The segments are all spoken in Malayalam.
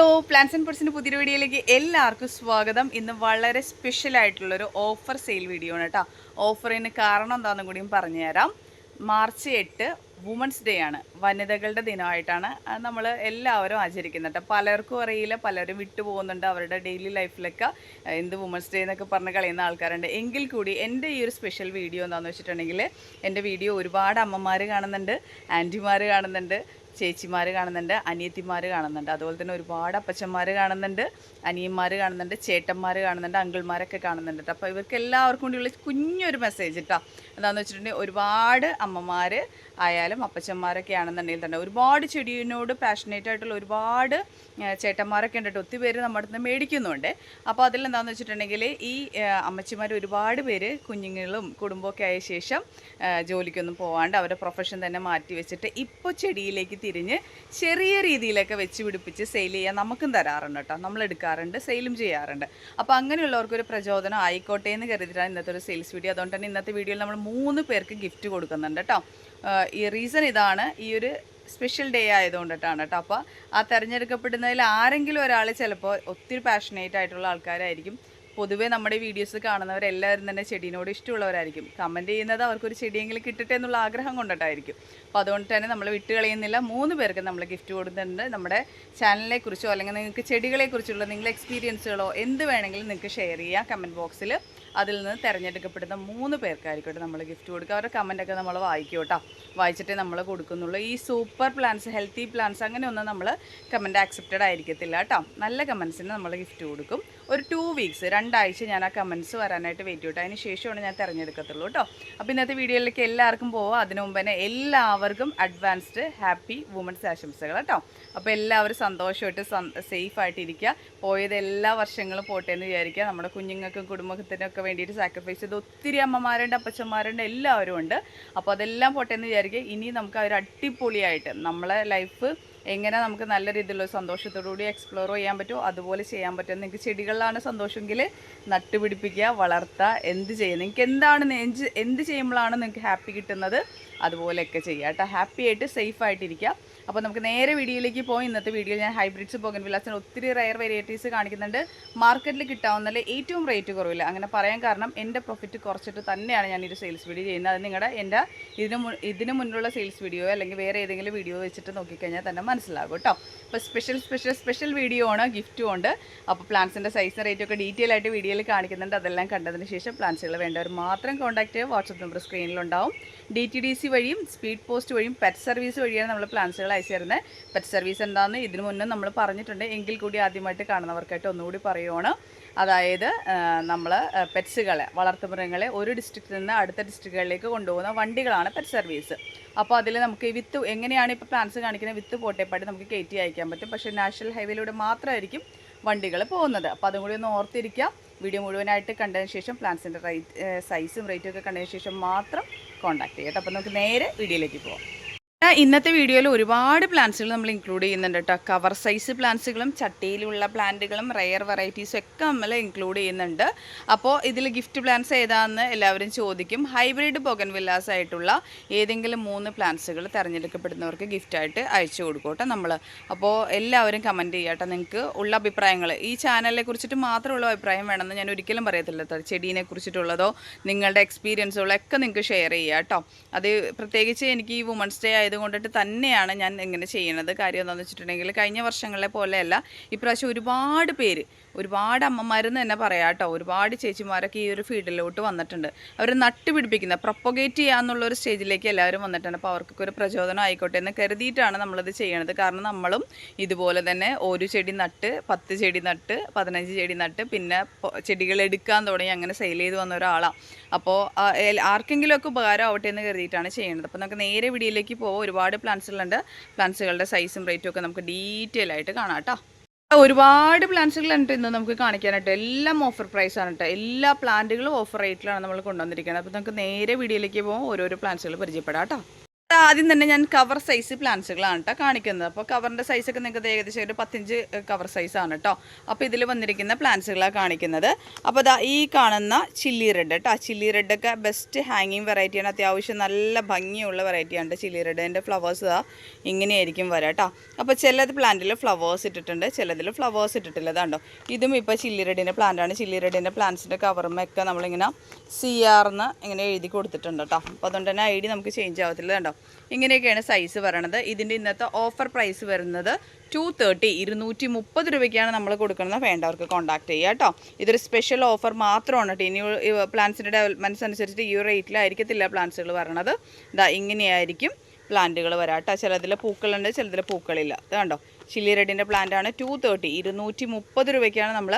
ഹലോ പ്ലാൻസ് ആൻഡ് പെർസിന്റെ പുതിയൊരു വീഡിയോയിലേക്ക് എല്ലാവർക്കും സ്വാഗതം. ഇന്ന് വളരെ സ്പെഷ്യൽ ആയിട്ടുള്ളൊരു ഓഫർ സെയിൽ വീഡിയോ ആണ് കേട്ടോ ഓഫറിന് കാരണം എന്താണെന്നും കൂടിയും പറഞ്ഞുതരാം മാർച്ച് എട്ട് വുമൻസ് ഡേ ആണ്. വനിതകളുടെ ദിനമായിട്ടാണ് നമ്മൾ എല്ലാവരും ആചരിക്കുന്നത് കേട്ടോ പലർക്കും അറിയില്ല പലരും വിട്ടുപോകുന്നുണ്ട് അവരുടെ ഡെയിലി ലൈഫിലൊക്കെ എന്ത് വുമൻസ് ഡേ എന്നൊക്കെ പറഞ്ഞ് കളയുന്ന ആൾക്കാരുണ്ട്. എങ്കിൽ കൂടി എന്റെ ഈ ഒരു സ്പെഷ്യൽ വീഡിയോ എന്താണെന്ന് വെച്ചിട്ടുണ്ടെങ്കിൽ എന്റെ വീഡിയോ ഒരുപാട് അമ്മമാർ കാണുന്നുണ്ട് ആന്റിമാർ കാണുന്നുണ്ട് ചേച്ചിമാർ കാണുന്നുണ്ട് അനിയത്തിമാർ കാണുന്നുണ്ട്. അതുപോലെ തന്നെ ഒരുപാട് അപ്പച്ചന്മാർ കാണുന്നുണ്ട് അനിയന്മാർ കാണുന്നുണ്ട് ചേട്ടന്മാർ കാണുന്നുണ്ട് അങ്കിൾമാരൊക്കെ കാണുന്നുണ്ട്. അപ്പോൾ ഇവർക്ക് എല്ലാവർക്കും കൂടിയുള്ള കുഞ്ഞൊരു മെസ്സേജ് കേട്ടോ എന്താണെന്ന് വെച്ചിട്ടുണ്ടെങ്കിൽ ഒരുപാട് അമ്മമാർ ആയാലും അപ്പച്ചന്മാരൊക്കെ ആണെന്നുണ്ടെങ്കിൽ തന്നെ ഒരുപാട് ചെടിയിനോട് പാഷനേറ്റ് ആയിട്ടുള്ള ഒരുപാട് ചേട്ടന്മാരൊക്കെ ഉണ്ടിട്ട് ഒത്തിരി പേര് നമ്മുടെ അടുത്ത് മേടിക്കുന്നുണ്ട്. അപ്പോൾ അതിൽ എന്താണെന്ന് വെച്ചിട്ടുണ്ടെങ്കിൽ ഈ അമ്മച്ചിമാർ ഒരുപാട് പേര് കുഞ്ഞുങ്ങളും കുടുംബമൊക്കെ ആയ ശേഷം ജോലിക്കൊന്നും പോകാണ്ട് അവരുടെ പ്രൊഫഷൻ തന്നെ മാറ്റി വെച്ചിട്ട് ഇപ്പോൾ ചെടിയിലേക്ക് തിരിഞ്ഞ് ചെറിയ രീതിയിലൊക്കെ വെച്ച് പിടിപ്പിച്ച് സെയിൽ ചെയ്യാൻ നമുക്കും തരാറുണ്ട് കേട്ടോ. നമ്മൾ എടുക്കാറുണ്ട് സെയിലും ചെയ്യാറുണ്ട്. അപ്പോൾ അങ്ങനെയുള്ളവർക്കൊരു പ്രചോദനം ആയിക്കോട്ടെ എന്ന് കരുതിയിട്ടാണ് ഇന്നത്തെ ഒരു സെയിൽസ് വീഡിയോ അതുകൊണ്ട് തന്നെ ഇന്നത്തെ വീഡിയോയിൽ നമ്മൾ മൂന്ന് പേർക്ക് ഗിഫ്റ്റ് കൊടുക്കുന്നുണ്ട് കേട്ടോ ഈ റീസൺ ഇതാണ്. ഈ ഒരു സ്പെഷ്യൽ ഡേ ആയതുകൊണ്ടിട്ടാണ് കേട്ടോ അപ്പോൾ ആ തിരഞ്ഞെടുക്കപ്പെടുന്നതിൽ ആരെങ്കിലും ഒരാൾ ചിലപ്പോൾ ഒത്തിരി പാഷനേറ്റ് ആയിട്ടുള്ള ആൾക്കാരായിരിക്കും. പൊതുവേ നമ്മുടെ വീഡിയോസ് കാണുന്നവരെല്ലാവരും തന്നെ ചെടീനോട് ഇഷ്ടമുള്ളവരായിരിക്കും. കമന്റ് ചെയ്യുന്നത് അവർക്കൊരു ചെടിയെങ്കിലും കിട്ടട്ടെ എന്നുള്ള ആഗ്രഹം കൊണ്ടിട്ടായിരിക്കും. അപ്പോൾ അതുകൊണ്ട് തന്നെ നമ്മൾ വിട്ട് കളയുന്നില്ല. മൂന്ന് പേർക്ക് നമ്മൾ ഗിഫ്റ്റ് കൊടുക്കുന്നുണ്ട് നമ്മുടെ ചാനലിനെ കുറിച്ചോ അല്ലെങ്കിൽ നിങ്ങൾക്ക് ചെടികളെക്കുറിച്ചുള്ള നിങ്ങളുടെ എക്സ്പീരിയൻസുകളോ എന്ത് വേണമെങ്കിലും നിങ്ങൾക്ക് ഷെയർ ചെയ്യാം. കമന്റ് ബോക്സിൽ അതിൽ നിന്ന് തിരഞ്ഞെടുക്കപ്പെടുന്ന മൂന്ന് പേർക്കായിരിക്കട്ടെ നമ്മൾ ഗിഫ്റ്റ് കൊടുക്കുക. അവരുടെ കമന്റൊക്കെ നമ്മൾ വായിക്കും കേട്ടോ വായിച്ചിട്ടേ നമ്മൾ കൊടുക്കുന്നുള്ളൂ. ഈ സൂപ്പർ പ്ലാൻസ് ഹെൽത്തി പ്ലാൻസ് അങ്ങനെയൊന്നും നമ്മൾ കമന്റ് ആക്സെപ്റ്റഡ് ആയിരിക്കത്തില്ല കേട്ടോ നല്ല കമൻസിന് നമ്മൾ ഗിഫ്റ്റ് കൊടുക്കും. ഒരു ടു വീക്സ് രണ്ടാഴ്ച ഞാൻ ആ കമൻസ് വരാനായിട്ട് വെയിറ്റ് ചെയ്തു അതിന് ശേഷമാണ് ഞാൻ തിരഞ്ഞെടുക്കത്തുള്ളൂ കേട്ടോ അപ്പോൾ ഇന്നത്തെ വീഡിയോയിലേക്ക് എല്ലാവർക്കും പോവാം. അതിനു മുമ്പ് തന്നെ എല്ലാവർക്കും അഡ്വാൻസ്ഡ് ഹാപ്പി വുമൻസ് ആശംസകൾ കേട്ടോ അപ്പോൾ എല്ലാവരും സന്തോഷമായിട്ട് സേഫ് ആയിട്ടിരിക്കുക. പോയത് എല്ലാ വർഷങ്ങളും പോട്ടെ എന്ന് വിചാരിക്കുക. നമ്മുടെ കുഞ്ഞുങ്ങൾക്കും കുടുംബത്തിനൊക്കെ വേണ്ടിയിട്ട് സാക്രിഫൈസ് ചെയ്ത് ഒത്തിരി അമ്മമാരുണ്ട് അപ്പച്ചന്മാരുണ്ട് എല്ലാവരും ഉണ്ട്. അപ്പോൾ അതെല്ലാം പോട്ടെ എന്ന് വിചാരിക്കുക. ഇനി നമുക്ക് അവർ അടിപൊളിയായിട്ട് നമ്മളെ ലൈഫ് എങ്ങനെ നമുക്ക് നല്ല രീതിയിലുള്ള സന്തോഷത്തോടുകൂടി എക്സ്പ്ലോർ ചെയ്യാൻ പറ്റുമോ അതുപോലെ ചെയ്യാൻ പറ്റും നിങ്ങൾക്ക് ചെടികളിലാണ് സന്തോഷമെങ്കിൽ നട്ടുപിടിപ്പിക്കുക വളർത്തുക എന്ത് ചെയ്യുക. നിങ്ങൾക്ക് എന്താണ് എന്ത് ചെയ്യുമ്പോഴാണ് നിങ്ങൾക്ക് ഹാപ്പി കിട്ടുന്നത്? അതുപോലെയൊക്കെ ചെയ്യുക കേട്ടോ. ഹാപ്പി ആയിട്ട് സേഫ് ആയിട്ടിരിക്കുക അപ്പോൾ നമുക്ക് നേരെ വീഡിയോയിലേക്ക് പോയി. ഇന്നത്തെ വീഡിയോയിൽ ഞാൻ ഹൈബ്രിഡ്സ് പോകൻ വിലാസിന് ഒത്തിരി റയർ വെറൈറ്റീസ് കാണിക്കുന്നുണ്ട്. മാർക്കറ്റിൽ കിട്ടാവുന്നതിൽ ഏറ്റവും റേറ്റ് കുറവില്ല. അങ്ങനെ പറയാൻ കാരണം എന്റെ പ്രോഫിറ്റ് കുറച്ചിട്ട് തന്നെയാണ് ഞാൻ ഒരു സെയിൽസ് വീഡിയോ ചെയ്യുന്നത്. അത് നിങ്ങളുടെ എന്റെ ഇതിന് ഇതിന് മുന്നിലുള്ള സെയിൽസ് വീഡിയോ അല്ലെങ്കിൽ വേറെ ഏതെങ്കിലും വീഡിയോ വെച്ചിട്ട് നോക്കിക്കഴിഞ്ഞാൽ തന്നെ മനസ്സിലാകും കേട്ടോ. അപ്പോൾ സ്പെഷ്യൽ സ്പെഷ്യൽ സ്പെഷ്യൽ വീഡിയോ ആണ് ഗിഫ്റ്റും ഉണ്ട്. അപ്പോൾ പ്ലാൻസിന്റെ സൈസ് റേറ്റ് ഒക്കെ ഡീറ്റെയിൽ ആയിട്ട് വീഡിയോയിൽ കാണിക്കുന്നുണ്ട്. അതെല്ലാം കണ്ടതിന് ശേഷം പ്ലാൻസുകൾ വേണ്ടവർ മാത്രം ചെയ്യുക. വാട്സപ്പ് നമ്പർ സ്ക്രീനിലുണ്ടാവും ഡി ടി ഡി സി വഴിയും സ്പീഡ് പോസ്റ്റ് വഴിയും പെറ്റ് സർവീസ് വഴിയാണ് നമ്മൾ പ്ലാൻസുകൾ അയച്ചു തരുന്നത് പെറ്റ് സർവീസ് എന്താണെന്ന് ഇതിനു മുന്നേ നമ്മൾ പറഞ്ഞിട്ടുണ്ട്. എങ്കിൽ കൂടി ആദ്യമായിട്ട് കാണുന്നവർക്കായിട്ട് ഒന്നുകൂടി പറയുവാണ്. അതായത് നമ്മൾ പെറ്റ്സുകളെ വളർത്തുമൃഗങ്ങളെ ഒരു ഡിസ്ട്രിക്റ്റിൽ നിന്ന് അടുത്ത ഡിസ്ട്രിക്റ്റുകളിലേക്ക് കൊണ്ടുപോകുന്ന വണ്ടികളാണ് പെറ്റ് സർവീസ് അപ്പോൾ അതിൽ നമുക്ക് വിത്ത് എങ്ങനെയാണ് ഇപ്പോൾ പ്ലാൻസ് കാണിക്കുന്ന വിത്ത് പോട്ടേപ്പാടി നമുക്ക് കയറ്റി അയക്കാൻ പറ്റും. പക്ഷേ നാഷണൽ ഹൈവേയിലൂടെ മാത്രമായിരിക്കും വണ്ടികൾ പോകുന്നത്. അപ്പോൾ അതും കൂടി ഒന്ന് ഓർത്തിരിക്കാം വീഡിയോ മുഴുവനായിട്ട് കണ്ടതിന് ശേഷം പ്ലാൻസിന്റെ റേറ്റ് സൈസും റേറ്റും ഒക്കെ കണ്ടതിന് ശേഷം മാത്രം കോൺടാക്ട് കേട്ടോ അപ്പോൾ നമുക്ക് നേരെ വീഡിയോയിലേക്ക് ആ, ഇന്നത്തെ വീഡിയോയിൽ ഒരുപാട് പ്ലാന്റ്സുകൾ നമ്മൾ ഇൻക്ലൂഡ് ചെയ്യുന്നുണ്ട് കേട്ടോ കവർ സൈസ് പ്ലാന്റ്സുകളും ചട്ടിയിലുള്ള പ്ലാന്റുകളും റയർ വെറൈറ്റീസും ഒക്കെ നമ്മൾ ഇൻക്ലൂഡ് ചെയ്യുന്നുണ്ട്. അപ്പോൾ ഇതിൽ ഗിഫ്റ്റ് പ്ലാന്റ്സ് ഏതാണെന്ന് എല്ലാവരും ചോദിക്കും. ഹൈബ്രിഡ് ബൊഗൻ വില്ലാസ് ആയിട്ടുള്ള ഏതെങ്കിലും മൂന്ന് പ്ലാന്റ്സുകൾ തിരഞ്ഞെടുക്കപ്പെടുന്നവർക്ക് ഗിഫ്റ്റായിട്ട് അയച്ചു കൊടുക്കും നമ്മൾ അപ്പോൾ എല്ലാവരും കമന്റ് ചെയ്യാട്ടോ നിങ്ങൾക്ക് ഉള്ള അഭിപ്രായങ്ങൾ ഈ ചാനലിനെ കുറിച്ചിട്ട് മാത്രമുള്ള അഭിപ്രായം വേണമെന്ന് ഞാൻ ഒരിക്കലും പറയത്തില്ല ചെടീനെ കുറിച്ചിട്ടുള്ളതോ നിങ്ങളുടെ എക്സ്പീരിയൻസുകളോ ഒക്കെ നിങ്ങൾക്ക് ഷെയർ ചെയ്യാം കേട്ടോ അത് പ്രത്യേകിച്ച് എനിക്ക് ഈ വുമൻസ് ഡേ ആയതുകൊണ്ടിട്ട് തന്നെയാണ് ഞാൻ ഇങ്ങനെ ചെയ്യുന്നത്. കാര്യം എന്താണെന്ന് വെച്ചിട്ടുണ്ടെങ്കിൽ കഴിഞ്ഞ വർഷങ്ങളെ പോലെയല്ല ഇപ്രാവശ്യം ഒരുപാട് പേര് ഒരുപാട് അമ്മമാരെന്ന് തന്നെ പറയാം കേട്ടോ. ഒരുപാട് ചേച്ചിമാരൊക്കെ ഈ ഒരു ഫീൽഡിലോട്ട് വന്നിട്ടുണ്ട്. അവർ നട്ടുപിടിപ്പിക്കുന്ന പ്രൊപ്പഗേറ്റ് ചെയ്യാന്നുള്ളൊരു സ്റ്റേജിലേക്ക് എല്ലാവരും വന്നിട്ടുണ്ട്. അപ്പോൾ അവർക്കൊക്കെ ഒരു പ്രചോദനം ആയിക്കോട്ടെ എന്ന് കരുതിയിട്ടാണ് നമ്മളത് ചെയ്യണത്. കാരണം നമ്മളും ഇതുപോലെ തന്നെ ഒരു ചെടി നട്ട് പത്ത് ചെടി നട്ട് പതിനഞ്ച് ചെടി നട്ട് പിന്നെ ചെടികൾ എടുക്കാൻ തുടങ്ങി അങ്ങനെ സെയിൽ ചെയ്ത് വന്ന ഒരാളാണ് അപ്പോൾ ആർക്കെങ്കിലുമൊക്കെ ഉപകാരം ആവട്ടെ എന്ന് കരുതിയിട്ടാണ് ചെയ്യുന്നത് അപ്പോൾ നമുക്ക് നേരെ വീഡിയോയിലേക്ക് പോകാം ഒരുപാട് പ്ലാന്റ്സുകളുണ്ട് പ്ലാന്റ്സുകളുടെ സൈസും റേറ്റും ഒക്കെ നമുക്ക് ഡീറ്റെയിൽ ആയിട്ട് കാണാം കേട്ടോ. ഒരുപാട് പ്ലാന്റ്സുകൾ ഉണ്ട് ഇന്ന് നമുക്ക് കാണിക്കാനായിട്ട് എല്ലാം ഓഫർ പ്രൈസ് ആണ് കേട്ടോ എല്ലാ പ്ലാന്റുകളും ഓഫർ റേറ്റിലാണ് നമ്മൾ കൊണ്ടുവന്നിരിക്കുന്നത്. അപ്പോൾ നമുക്ക് നേരെ വീഡിയോയിലേക്ക് പോകും ഓരോരോ പ്ലാന്റ്സുകൾ പരിചയപ്പെടാം കേട്ടോ ആദ്യം തന്നെ ഞാൻ കവർ സൈസ് പ്ലാന്റ്സുകളാണ് കേട്ടോ കാണിക്കുന്നത്. അപ്പോൾ കവറിന്റെ സൈസൊക്കെ നിങ്ങൾക്ക് ഏകദേശം ഒരു പത്തഞ്ച് കവർ സൈസാണ് കേട്ടോ അപ്പോൾ ഇതിൽ വന്നിരിക്കുന്ന പ്ലാന്റ്സുകളാണ് കാണിക്കുന്നത്. അപ്പോൾ അതാ ഈ കാണുന്ന ചില്ലി റെഡ് കേട്ടോ ചില്ലി റെഡൊക്കെ ബെസ്റ്റ് ഹാങ്ങിങ് വെറൈറ്റിയാണ് അത്യാവശ്യം നല്ല ഭംഗിയുള്ള വെറൈറ്റിയാണ് ചില്ലി റെഡ് അതിന്റെ ഫ്ലവേഴ്സ് ദാ ഇങ്ങനെയായിരിക്കും വരാം കേട്ടോ അപ്പോൾ ചിലത് പ്ലാന്റിൽ ഫ്ലവേഴ്സ് ഇട്ടിട്ടുണ്ട് ചിലതിൽ ഫ്ലവേഴ്സ് ഇട്ടിട്ടില്ല. അതാണ്ടോ ഇതും ഇപ്പോൾ ചില്ലി റെഡിന്റെ പ്ലാന്റാണ് ചില്ലി റെഡിന്റെ പ്ലാന്റ്സിന്റെ കവറുമൊക്കെ നമ്മളിങ്ങനെ സി ആർന്ന് ഇങ്ങനെ എഴുതി കൊടുത്തിട്ടുണ്ട് കേട്ടോ അപ്പോൾ അതുകൊണ്ട് തന്നെ ഐ ഡി നമുക്ക് ചേഞ്ച് ആവത്തില്ല. കണ്ടോ ഇങ്ങനെയൊക്കെയാണ് സൈസ് വരണത് ഇതിന്റെ ഇന്നത്തെ ഓഫർ പ്രൈസ് വരുന്നത് ടു തേർട്ടി ഇരുന്നൂറ്റി മുപ്പത് രൂപയ്ക്കാണ് നമ്മൾ കൊടുക്കുന്നത്. വേണ്ടവർക്ക് കോൺടാക്ട് ചെയ്യുക കേട്ടോ. ഇതൊരു സ്പെഷ്യൽ ഓഫർ മാത്രമാണ് കേട്ടോ. ഇനി പ്ലാൻസിന്റെ ഡെവലപ്മെന്റ്സ് അനുസരിച്ചിട്ട് ഈ റേറ്റിലായിരിക്കത്തില്ല പ്ലാൻസുകൾ വരണത് ഇതാ ഇങ്ങനെയായിരിക്കും പ്ലാന്റുകൾ വരാം കേട്ടോ. ചിലതിൽ പൂക്കളുണ്ട് ചിലതിൽ പൂക്കളില്ല. കണ്ടോ? ചില്ലി റെഡിന്റെ പ്ലാന്റാണ് ടു തേർട്ടി ഇരുന്നൂറ്റി മുപ്പത് രൂപയ്ക്കാണ് നമ്മൾ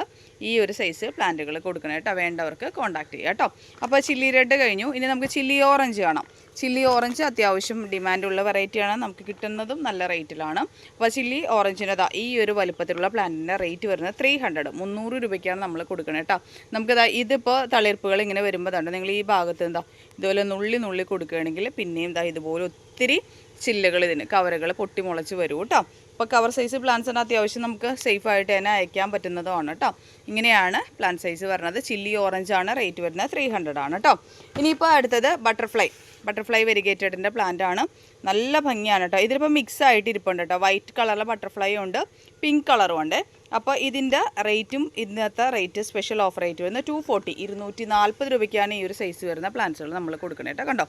ഈ ഒരു സൈസ് പ്ലാന്റുകൾ കൊടുക്കുന്നത് കേട്ടോ. വേണ്ടവർക്ക് കോൺടാക്ട് ചെയ്യുക കേട്ടോ. അപ്പോൾ ചില്ലി റെഡ് കഴിഞ്ഞു. ഇനി നമുക്ക് ചില്ലി ഓറഞ്ച് കാണാം. ചില്ലി ഓറഞ്ച് അത്യാവശ്യം ഡിമാൻഡുള്ള വെറൈറ്റിയാണ് നമുക്ക് കിട്ടുന്നതും നല്ല റേറ്റിലാണ് അപ്പോൾ ചില്ലി ഓറഞ്ചിന്റെ ദാ ഈ ഒരു വലുപ്പത്തിലുള്ള പ്ലാന്റിന്റെ റേറ്റ് വരുന്നത് ത്രീ ഹൺഡ്രഡ് മുന്നൂറ് രൂപയ്ക്കാണ് നമ്മൾ കൊടുക്കുന്നത് കേട്ടോ. നമുക്കിതാ ഇതിപ്പോൾ തളിർപ്പുകൾ ഇങ്ങനെ വരുമ്പോൾ തന്നെ നിങ്ങൾ ഈ ഭാഗത്ത് എന്താ ഇതുപോലെ നുള്ളി നുള്ളി കൊടുക്കുകയാണെങ്കിൽ പിന്നെയും ദാ ഇതുപോലെ ഒത്തിരി ചില്ലുകൾ ഇതിന് കവറുകൾ പൊട്ടിമുളച്ച് വരും കേട്ടോ. അപ്പോൾ കവർ സൈസ് പ്ലാന്റ്സിന് അത്യാവശ്യം നമുക്ക് സേഫ് ആയിട്ട് തന്നെ അയക്കാൻ പറ്റുന്നതുമാണ് കേട്ടോ. ഇങ്ങനെയാണ് പ്ലാന്റ് സൈസ് വരുന്നത്. ചില്ലി ഓറഞ്ച് ആണ് റേറ്റ് വരുന്നത് ത്രീ ഹൺഡ്രഡ് ആണ് കേട്ടോ. ഇനിയിപ്പോൾ അടുത്തത് ബട്ടർഫ്ലൈ ബട്ടർഫ്ലൈ വെരിഗേറ്റഡിന്റെ പ്ലാന്റ് ആണ്. നല്ല ഭംഗിയാണ് കേട്ടോ. ഇതിലിപ്പോൾ മിക്സ് ആയിട്ട് ഇരിപ്പുണ്ട് കേട്ടോ. വൈറ്റ് കളറിലെ ബട്ടർഫ്ലൈ ഉണ്ട് പിങ്ക് കളറും ഉണ്ട്. അപ്പോൾ ഇതിന്റെ റേറ്റും ഇന്നത്തെ റേറ്റ് സ്പെഷ്യൽ ഓഫർ റേറ്റ് വരുന്നത് ടു ഫോർട്ടി ഇരുന്നൂറ്റി നാൽപ്പത് രൂപയ്ക്കാണ് ഈ ഒരു സൈസ് വരുന്ന പ്ലാന്റ്സുകൾ നമ്മൾ കൊടുക്കുന്നത് കേട്ടോ. കണ്ടോ?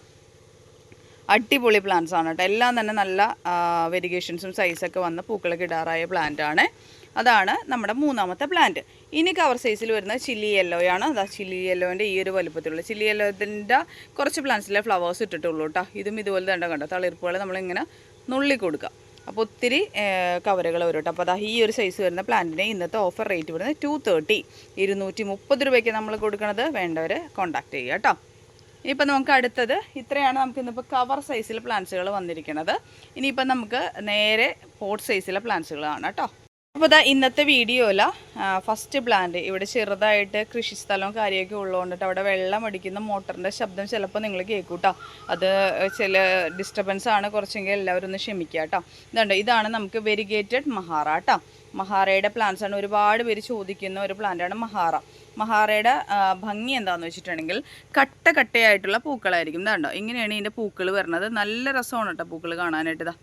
അടിപൊളി പ്ലാന്റ്സ് ആണ് കേട്ടോ. എല്ലാം തന്നെ നല്ല വെരിഗേഷൻസും സൈസൊക്കെ വന്ന് പൂക്കളൊക്കെ ഇടാറായ പ്ലാന്റ് ആണ്. അതാണ് നമ്മുടെ മൂന്നാമത്തെ പ്ലാന്റ് ഇനി കവർ സൈസിൽ വരുന്ന ചില്ലി യെല്ലോയാണ് അതാ ചില്ലി യെല്ലോന്റെ ഈ ഒരു വലുപ്പത്തിലുള്ള ചില്ലി യെല്ലോത്തിന്റെ കുറച്ച് പ്ലാന്റ്സിലെ ഫ്ലവേഴ്സ് ഇട്ടിട്ടുള്ളൂ കേട്ടോ. ഇതും ഇതുപോലെ തന്നെ കണ്ടോ. തളിർപ്പുകൾ നമ്മളിങ്ങനെ നുള്ളി കൊടുക്കുക അപ്പോൾ ഒത്തിരി കവറുകൾ വരും കേട്ടോ. അപ്പോൾ അതാ ഈ ഒരു സൈസ് വരുന്ന പ്ലാന്റിന് ഇന്നത്തെ ഓഫർ റേറ്റ് വരുന്നത് ടു തേർട്ടി ഇരുന്നൂറ്റി മുപ്പത് രൂപയ്ക്ക് നമ്മൾ കൊടുക്കുന്നത് വേണ്ടവർ കോൺടാക്ട് ചെയ്യുക കേട്ടോ. ഇനിയിപ്പോൾ നമുക്ക് അടുത്തത് ഇത്രയാണ് നമുക്ക് ഇന്നിപ്പോൾ കവർ സൈസിൽ പ്ലാന്റ്സുകൾ വന്നിരിക്കുന്നത് ഇനിയിപ്പോൾ നമുക്ക് നേരെ പോട്ട് സൈസിലെ പ്ലാന്റ്സുകളാണ് കേട്ടോ. അപ്പോൾ ഇതാ ഇന്നത്തെ വീഡിയോല ഫസ്റ്റ് പ്ലാന്റ് ഇവിടെ ചെറുതായിട്ട് കൃഷിസ്ഥലവും കാര്യമൊക്കെ ഉള്ളതുകൊണ്ടിട്ട് അവിടെ വെള്ളം അടിക്കുന്ന മോട്ടറിന്റെ ശബ്ദം ചിലപ്പോൾ നിങ്ങൾ കേൾക്കൂട്ടോ. അത് ചില ഡിസ്റ്റർബൻസ് ആണ് കുറച്ചെങ്കിൽ എല്ലാവരും ഒന്ന് ക്ഷമിക്കുക കേട്ടോ ഇതുണ്ട് ഇതാണ് നമുക്ക് വെരിഗേറ്റഡ് മഹാറ കേട്ടോ മഹാറയുടെ പ്ലാന്റ്സ് ആണ് ഒരുപാട് പേര് ചോദിക്കുന്ന ഒരു പ്ലാന്റാണ് മഹാറ. മഹാറയുടെ ഭംഗി എന്താണെന്ന് വെച്ചിട്ടുണ്ടെങ്കിൽ കട്ട കട്ടയായിട്ടുള്ള പൂക്കളായിരിക്കും. ഇതാണ്ടോ ഇങ്ങനെയാണ് ഇതിന്റെ പൂക്കൾ വരുന്നത്. നല്ല രസമാണ് കേട്ടോ പൂക്കൾ കാണാനായിട്ട് ഇതാ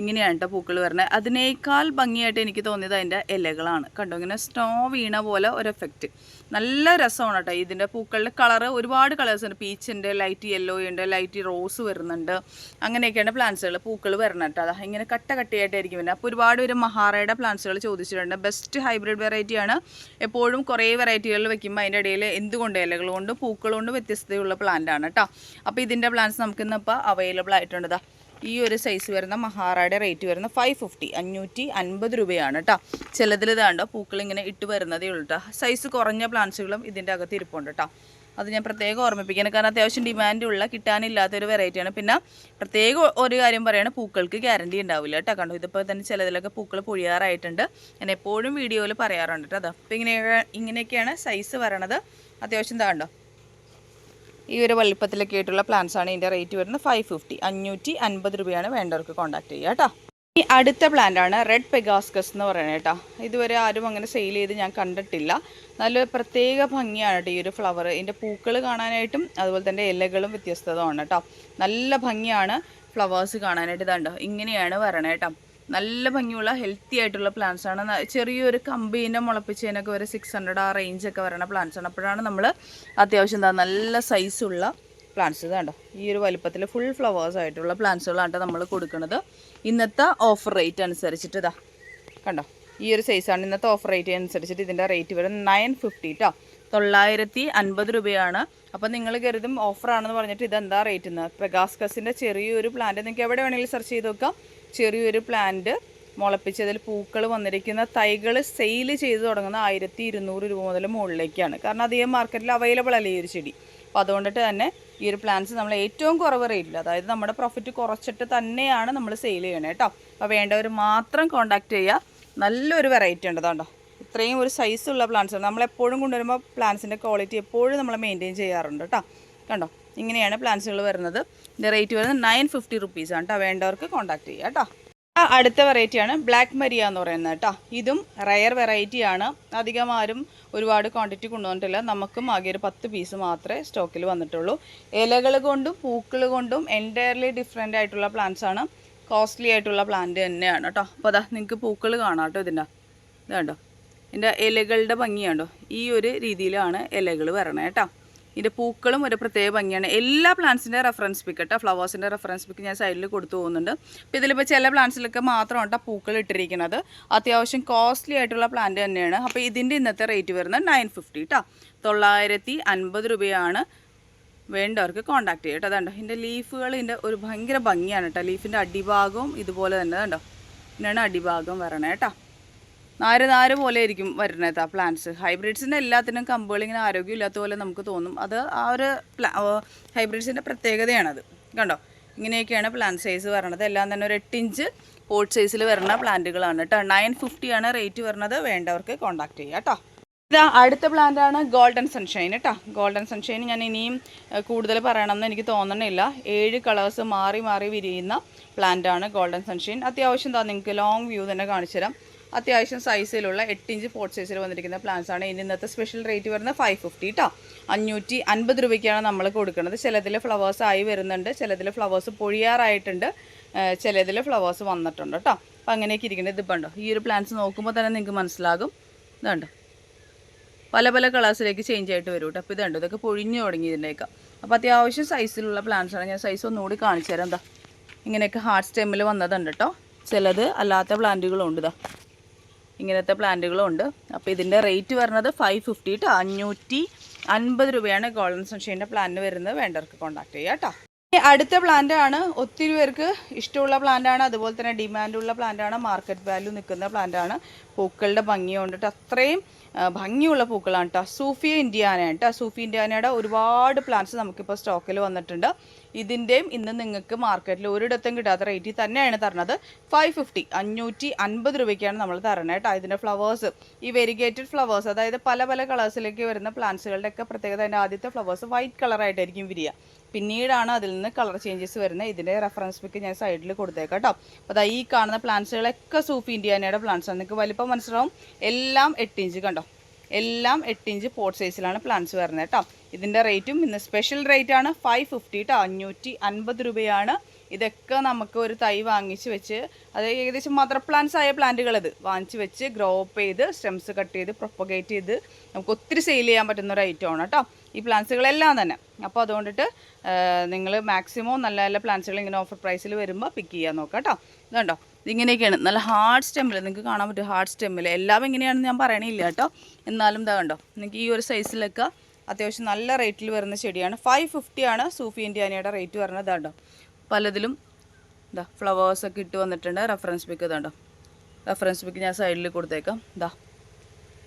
ഇങ്ങനെയാണ് കേട്ടോ പൂക്കൾ വരുന്നത് അതിനേക്കാൾ ഭംഗിയായിട്ട് എനിക്ക് തോന്നിയത് അതിന്റെ ഇലകളാണ്. കണ്ടോ ഇങ്ങനെ സ്നോ വീണ പോലെ ഒരു എഫക്റ്റ് നല്ല രസമാണ് കേട്ടോ ഇതിന്റെ പൂക്കളുടെ കളറ് ഒരുപാട് കളേഴ്സ് ഉണ്ട്. പീച്ചിന്റെ ലൈറ്റ് യെല്ലോ ഉണ്ട് ലൈറ്റ് റോസ് വരുന്നുണ്ട്. അങ്ങനെയൊക്കെയാണ് പ്ലാന്റ്സുകൾ പൂക്കൾ വരണം കേട്ടോ അതാ ഇങ്ങനെ കട്ട കട്ടിയായിട്ടായിരിക്കും വരുന്നത്. അപ്പോൾ ഒരുപാട് പേര് മഹാറയുടെ പ്ലാന്റ്സുകൾ ചോദിച്ചിട്ടുണ്ട്. ബെസ്റ്റ് ഹൈബ്രിഡ് വെറൈറ്റിയാണ് എപ്പോഴും കുറേ വെറൈറ്റികളിൽ വെക്കുമ്പോൾ അതിന്റെ ഇടയിൽ എന്തുകൊണ്ട് ഇലകൾ കൊണ്ടും പൂക്കൾ കൊണ്ടും വ്യത്യസ്തതയുള്ള പ്ലാന്റാണ് കേട്ടോ അപ്പോൾ ഇതിന്റെ പ്ലാന്റ്സ് നമുക്കിന്നിപ്പോൾ അവൈലബിൾ ആയിട്ടുണ്ട്. ദാ ഈ ഒരു സൈസ് വരുന്ന മഹാറയുടെ റേറ്റ് വരുന്ന ഫൈവ് ഫിഫ്റ്റി അഞ്ഞൂറ്റി അൻപത് രൂപയാണ് കേട്ടോ ചിലതിൽ ഇതാണ്ടോ പൂക്കൾ ഇങ്ങനെ ഇട്ട് വരുന്നതേ ഉള്ളൂ കേട്ടോ സൈസ് കുറഞ്ഞ പ്ലാന്റ്സുകളും ഇതിന്റെ അകത്ത് ഇരിപ്പുണ്ട് കേട്ടോ അത് ഞാൻ പ്രത്യേകം ഓർമ്മിപ്പിക്കുന്നത് കാരണം അത്യാവശ്യം ഡിമാൻഡുള്ള കിട്ടാനില്ലാത്തൊരു വെറൈറ്റിയാണ് പിന്നെ പ്രത്യേകം ഒരു കാര്യം പറയുകയാണ് പൂക്കൾക്ക് ഗ്യാരണ്ടി ഉണ്ടാവില്ല കേട്ടോ കണ്ടു ഇതിപ്പോൾ തന്നെ ചിലതിലൊക്കെ പൂക്കൾ പൊഴിയാറായിട്ടുണ്ട്. ഞാൻ എപ്പോഴും വീഡിയോയിൽ പറയാറുണ്ട് കേട്ടോ അപ്പോൾ ഇങ്ങനെ ഇങ്ങനെയൊക്കെയാണ് സൈസ് വരണത്. അത്യാവശ്യം താണ്ടോ ഈ ഒരു വലിപ്പത്തിലൊക്കെ ആയിട്ടുള്ള പ്ലാന്റ്സ് ആണ് ഇതിന്റെ റേറ്റ് വരുന്നത് ഫൈവ് ഫിഫ്റ്റി അഞ്ഞൂറ്റി അൻപത് രൂപയാണ് വേണ്ടവർക്ക് കോൺടാക്ട് ചെയ്യുക കേട്ടോ. ഈ അടുത്ത പ്ലാന്റ് ആണ് റെഡ് പെഗാസ്കസ് എന്ന് പറയുന്നത് കേട്ടോ. ഇതുവരെ ആരും അങ്ങനെ സെയിൽ ചെയ്ത് ഞാൻ കണ്ടിട്ടില്ല. നല്ല പ്രത്യേക ഭംഗിയാണ് ഈ ഒരു ഫ്ലവർ ഇതിന്റെ പൂക്കൾ കാണാനായിട്ടും അതുപോലെ തന്നെ ഇലകളും വ്യത്യസ്തതമാണ് കേട്ടോ. നല്ല ഭംഗിയാണ് ഫ്ലവേഴ്സ് കാണാനായിട്ട് ഇതാണ്ടോ ഇങ്ങനെയാണ് വരണേ കേട്ടോ. നല്ല ഭംഗിയുള്ള ഹെൽത്തി ആയിട്ടുള്ള പ്ലാന്റ്സ് ആണ്. ചെറിയൊരു കമ്പീനെ മുളപ്പിച്ചതിനൊക്കെ ഒരു സിക്സ് ഹൺഡ്രഡ് ആ റേഞ്ചൊക്കെ വരണ പ്ലാന്റ്സ് ആണ്. അപ്പോഴാണ് നമ്മൾ അത്യാവശ്യം എന്താ നല്ല സൈസുള്ള പ്ലാന്റ്സ് ഇതാണ്ടോ ഈ ഒരു വലുപ്പത്തിൽ ഫുൾ ഫ്ലവേഴ്സ് ആയിട്ടുള്ള പ്ലാന്റ്സുകളാണ് നമ്മൾ കൊടുക്കുന്നത് ഇന്നത്തെ ഓഫർ റേറ്റ് അനുസരിച്ചിട്ട് ഇതാ. കണ്ടോ? ഈ ഒരു സൈസാണ് ഇന്നത്തെ ഓഫർ റേറ്റ് അനുസരിച്ചിട്ട് ഇതിന്റെ റേറ്റ് വരും നയൻ ഫിഫ്റ്റി കേട്ടോ തൊള്ളായിരത്തി അൻപത് രൂപയാണ്. അപ്പം നിങ്ങൾ കരുതും ഓഫറാണെന്ന് പറഞ്ഞിട്ട് ഇതെന്താ റേറ്റ് എന്ന് പ്രകാശ് കസിന്റെ ചെറിയൊരു പ്ലാന്റ് നിങ്ങൾക്ക് എവിടെ വേണമെങ്കിലും സെർച്ച് ചെയ്ത് നോക്കാം. ചെറിയൊരു പ്ലാന്റ് മുളപ്പിച്ച് അതിൽ പൂക്കൾ വന്നിരിക്കുന്ന തൈകൾ സെയിൽ ചെയ്ത് തുടങ്ങുന്ന ആയിരത്തി ഇരുന്നൂറ് രൂപ മുതൽ മുകളിലേക്കാണ്. കാരണം അധികം മാർക്കറ്റിൽ അവൈലബിൾ അല്ല ഈ ഒരു ചെടി? അപ്പോൾ അതുകൊണ്ടിട്ട് തന്നെ ഈ ഒരു പ്ലാന്റ്സ് നമ്മൾ ഏറ്റവും കുറവ് റേറ്റിൽ അതായത് നമ്മുടെ പ്രോഫിറ്റ് കുറച്ചിട്ട് തന്നെയാണ് നമ്മൾ സെയിൽ ചെയ്യണേ കേട്ടോ അപ്പോൾ വേണ്ടവർ മാത്രം കോൺടാക്റ്റ് ചെയ്യുക നല്ലൊരു വെറൈറ്റി ഉണ്ട് കേട്ടോ ഇത്രയും ഒരു സൈസുള്ള പ്ലാന്റ്സ് നമ്മൾ എപ്പോഴും കൊണ്ടുവരുമ്പോൾ പ്ലാന്റ്സിന്റെ ക്വാളിറ്റി എപ്പോഴും നമ്മൾ മെയിന്റെയിൻ ചെയ്യാറുണ്ട് കേട്ടോ കണ്ടോ? ഇങ്ങനെയാണ് പ്ലാൻസുകൾ വരുന്നത്. ഇതിന്റെ റേറ്റ് വരുന്നത് നയൻ ഫിഫ്റ്റി റുപ്പീസാണ് കേട്ടോ. വേണ്ടവർക്ക് കോൺടാക്ട് ചെയ്യുക കേട്ടോ. അടുത്ത വെറൈറ്റിയാണ് ബ്ലാക്ക് മരിയ എന്ന് പറയുന്നത് കേട്ടോ. ഇതും റയർ വെറൈറ്റിയാണ് അധികം ആരും ഒരുപാട് ക്വാണ്ടിറ്റി കൊണ്ടുവന്നിട്ടില്ല. നമുക്കും ആകെ ഒരു പത്ത് പീസ് മാത്രമേ സ്റ്റോക്കിൽ വന്നിട്ടുള്ളൂ. ഇലകൾ കൊണ്ടും പൂക്കൾ കൊണ്ടും എന്റയർലി ഡിഫറെന്റ് ആയിട്ടുള്ള പ്ലാന്റ്സ് ആണ്. കോസ്റ്റ്ലി ആയിട്ടുള്ള പ്ലാന്റ് തന്നെയാണ് കേട്ടോ. അപ്പോൾ അതാ നിങ്ങൾക്ക് പൂക്കൾ കാണാം കേട്ടോ ഇതിന്റെ. ഇതാണ്ടോ ഇതിന്റെ ഇലകളുടെ ഭംഗിയാണ്ടോ ഈ ഒരു രീതിയിലാണ് ഇലകൾ വരണേ കേട്ടോ. ഇതിന്റെ പൂക്കളും ഒരു പ്രത്യേക ഭംഗിയാണ്. എല്ലാ പ്ലാന്റ്സിന്റെ റെഫറൻസ് പിക്ക് കേട്ടോ ഫ്ലവേഴ്സിന്റെ റെഫറൻസ് പിക്ക് ഞാൻ സൈഡിൽ കൊടുത്തു പോകുന്നുണ്ട്. അപ്പോൾ ഇതിലിപ്പോൾ ചില പ്ലാന്റ്സിലൊക്കെ മാത്രമാണ് പൂക്കൾ ഇട്ടിരിക്കുന്നത്. അത്യാവശ്യം കോസ്റ്റ്ലി ആയിട്ടുള്ള പ്ലാന്റ് തന്നെയാണ്. അപ്പോൾ ഇതിന്റെ ഇന്നത്തെ റേറ്റ് വരുന്നത് നയൻ ഫിഫ്റ്റി കേട്ടോ തൊള്ളായിരത്തി അൻപത് രൂപയാണ് വേണ്ടവർക്ക് കോൺടാക്ട് കേട്ടോ. അതുണ്ടോ ഇതിന്റെ ലീഫുകൾ ഇതിന്റെ ഒരു ഭയങ്കര ഭംഗിയാണ് കേട്ടോ. ലീഫിന്റെ അടിഭാഗവും ഇതുപോലെ തന്നെ കണ്ടോ? ഇതിനാണ് അടിഭാഗം വരണേ കേട്ടോ. നാര് നാര് പോലെ ആയിരിക്കും വരുന്നത് ആ പ്ലാന്റ്സ് ഹൈബ്രിഡ്സിന്റെ എല്ലാത്തിനും കമ്പുകൾ ഇങ്ങനെ ആരോഗ്യമില്ലാത്ത പോലെ നമുക്ക് തോന്നും. അത് ആ ഒരു പ്ലാ ഹൈബ്രിഡ്സിന്റെ പ്രത്യേകതയാണത്. കണ്ടോ? ഇങ്ങനെയൊക്കെയാണ് പ്ലാന്റ് സൈസ് വരണത്. എല്ലാം തന്നെ ഒരു എട്ട് ഇഞ്ച് പോട്ട് സൈസിൽ വരുന്ന പ്ലാന്റുകളാണ് കേട്ടോ നയൻ ഫിഫ്റ്റിയാണ് റേറ്റ് വരുന്നത് വേണ്ടവർക്ക് കോൺടാക്ട് ചെയ്യാം കേട്ടോ ഇതാ അടുത്ത പ്ലാന്റാണ് ഗോൾഡൻ സൺഷൈൻ കേട്ടോ ഗോൾഡൻ സൺഷൈൻ ഞാൻ ഇനിയും കൂടുതൽ പറയണമെന്ന് എനിക്ക് തോന്നണില്ല. ഏഴ് കളേഴ്സ് മാറി മാറി വിരിയുന്ന പ്ലാന്റാണ് ഗോൾഡൻ സൺഷൈൻ അത്യാവശ്യം താ നിങ്ങൾക്ക് ലോങ് വ്യൂ തന്നെ കാണിച്ചു തരാം അത്യാവശ്യം സൈസിലുള്ള എട്ട് ഇഞ്ച് പോട്ട് സൈസിൽ വന്നിരിക്കുന്ന പ്ലാന്റ്സ് ആണ്. ഇനി ഇന്നത്തെ സ്പെഷ്യൽ റേറ്റ് വരുന്നത് ഫൈവ് ഫിഫ്റ്റി കേട്ടോ അഞ്ഞൂറ്റി അൻപത് രൂപയ്ക്കാണ് നമ്മൾ കൊടുക്കുന്നത്. ചിലതിൽ ഫ്ലവേഴ്സ് ആയി വരുന്നുണ്ട്. ചിലതിൽ ഫ്ലവേഴ്സ് പൊഴിയാറായിട്ടുണ്ട്. ചിലതിൽ ഫ്ലവേഴ്സ് വന്നിട്ടുണ്ട് കേട്ടോ അപ്പോൾ അങ്ങനെയൊക്കെ ഇരിക്കുന്നത് ഇതിപ്പോൾ ഉണ്ടോ ഈ ഒരു പ്ലാന്റ്സ് നോക്കുമ്പോൾ തന്നെ നിങ്ങൾക്ക് മനസ്സിലാകും. ഇതുണ്ട് പല പല കളേഴ്സിലേക്ക് ചേഞ്ച് ആയിട്ട് വരും കേട്ടോ അപ്പോൾ ഇതുണ്ട് ഇതൊക്കെ പൊഴിഞ്ഞു തുടങ്ങി ഇതിന്റെയൊക്കെ അപ്പോൾ അത്യാവശ്യം സൈസിലുള്ള പ്ലാന്റ്സ് ആണ്. ഞാൻ സൈസ് ഒന്നുകൂടി കാണിച്ചു തരാം. എന്താ ഇങ്ങനെയൊക്കെ ഹാർട്ട് സ്റ്റെമ്മിൽ വന്നതുണ്ട് കേട്ടോ ചിലത് അല്ലാത്ത പ്ലാന്റുകളും ഉണ്ട് ഇതാ ഇങ്ങനത്തെ പ്ലാന്റുകളും ഉണ്ട്. അപ്പോൾ ഇതിന്റെ റേറ്റ് വരുന്നത് ഫൈവ് ഫിഫ്റ്റി ടു അഞ്ഞൂറ്റി അൻപത് രൂപയാണ് ഗോൾഡൻ സൺഷൈന്റെ പ്ലാന്റ് വരുന്നത്. വേണ്ടവർക്ക് കോൺടാക്ട് ചെയ്യുക കേട്ടോ അടുത്ത പ്ലാന്റ് ആണ്. ഒത്തിരി പേർക്ക് ഇഷ്ടമുള്ള പ്ലാന്റ് ആണ്. അതുപോലെ തന്നെ ഡിമാൻഡുള്ള പ്ലാന്റ് ആണ്. മാർക്കറ്റ് വാല്യൂ നിൽക്കുന്ന പ്ലാന്റ് ആണ്. പൂക്കളുടെ ഭംഗി കൊണ്ടിട്ട് അത്രയും ഭംഗിയുള്ള പൂക്കളാണ് കേട്ടോ സൂഫിയ ഇന്ത്യാന കേട്ടോ സൂഫി ഇന്ത്യാനയുടെ ഒരുപാട് പ്ലാന്റ്സ് നമുക്കിപ്പോൾ സ്റ്റോക്കിൽ വന്നിട്ടുണ്ട്. ഇതിന്റെയും ഇന്ന് നിങ്ങൾക്ക് മാർക്കറ്റിൽ ഒരിടത്തും കിട്ടാത്ത റേറ്റിൽ തന്നെയാണ് തരണത് ഫൈവ് ഫിഫ്റ്റി അഞ്ഞൂറ്റി അൻപത് രൂപയ്ക്കാണ് നമ്മൾ തരണേ കേട്ടോ ഇതിന്റെ ഫ്ലവേഴ്സ് ഈ വെരിഗേറ്റഡ് ഫ്ലവേഴ്സ് അതായത് പല പല കളേഴ്സിലേക്ക് വരുന്ന പ്ലാന്റ്സുകളുടെ ഒക്കെ പ്രത്യേകത അതിന്റെ ആദ്യത്തെ ഫ്ലവേഴ്സ് വൈറ്റ് കളറായിട്ടായിരിക്കും വിരിയുക പിന്നീടാണ് അതിൽ നിന്ന് കളർ ചേഞ്ചസ് വരുന്നത്. ഇതിന്റെ റെഫറൻസ് പിക്ക് ഞാൻ സൈഡിൽ കൊടുത്തേക്കാം കേട്ടോ അപ്പോൾ അതാ ഈ കാണുന്ന പ്ലാന്റ്സുകളൊക്കെ സൂഫി ഇന്ത്യാനയുടെ പ്ലാന്റ്സ് ആണ്. നിങ്ങൾക്ക് വലിപ്പം മനസ്സിലാവും? എല്ലാം എട്ട് ഇഞ്ച് കണ്ടോ? എല്ലാം എട്ട് ഇഞ്ച് പോട്ട് സൈസിലാണ് പ്ലാന്റ്സ് വരുന്നത് കേട്ടോ. ഇതിന്റെ റേറ്റും ഇന്ന് സ്പെഷ്യൽ റേറ്റ് ആണ്. ഫൈവ് ഫിഫ്റ്റി കേട്ടോ അഞ്ഞൂറ്റി അൻപത് രൂപയാണ്. ഇതൊക്കെ നമുക്ക് ഒരു തൈ വാങ്ങിച്ച് വെച്ച് അത് ഏകദേശം മദർ പ്ലാന്റ്സ് ആയ പ്ലാന്റുകൾ ഇത്. വാങ്ങിച്ച് വെച്ച് ഗ്രോ അപ്പ് ചെയ്ത് സ്റ്റെംസ് കട്ട് ചെയ്ത് പ്രൊപ്പഗേറ്റ് ചെയ്ത് നമുക്ക് ഒത്തിരി സെയിൽ ചെയ്യാൻ പറ്റുന്ന ഒരു ഐറ്റമാണ് കേട്ടോ. ഈ പ്ലാന്റ്സുകളെല്ലാം തന്നെ. അപ്പോൾ അതുകൊണ്ടിട്ട് നിങ്ങൾ മാക്സിമം നല്ല നല്ല പ്ലാന്റ്സുകൾ ഇങ്ങനെ ഓഫർ പ്രൈസിൽ വരുമ്പോൾ പിക്ക് ചെയ്യാൻ നോക്കാം കേട്ടോ. ഇതുണ്ടോ? ഇതിങ്ങനെയൊക്കെയാണ് നല്ല ഹാർഡ് സ്റ്റെമ്മിൽ നിങ്ങൾക്ക് കാണാൻ പറ്റും ഹാർഡ് സ്റ്റെമ്മിൽ എല്ലാം എങ്ങനെയാണെന്ന് ഞാൻ പറയണില്ല കേട്ടോ. എന്നാലും ഇതാ കണ്ടോ നിങ്ങൾക്ക് ഈ ഒരു സൈസിലൊക്കെ അത്യാവശ്യം നല്ല റേറ്റിൽ വരുന്ന ചെടിയാണ്. ഫൈവ് ഫിഫ്റ്റിയാണ് സൂഫി ഇന്ത്യാനയുടെ റേറ്റ് വരുന്നത് ഇതാണ്ടോ പലതിലും ഇതാ ഫ്ലവേഴ്സൊക്കെ ഇട്ട് വന്നിട്ടുണ്ട്. റെഫറൻസ് പിക്ക് ഇതാണ്ടോ റെഫറൻസ് പിക്ക് ഞാൻ സൈഡിൽ കൊടുത്തേക്കാം. ഇതാ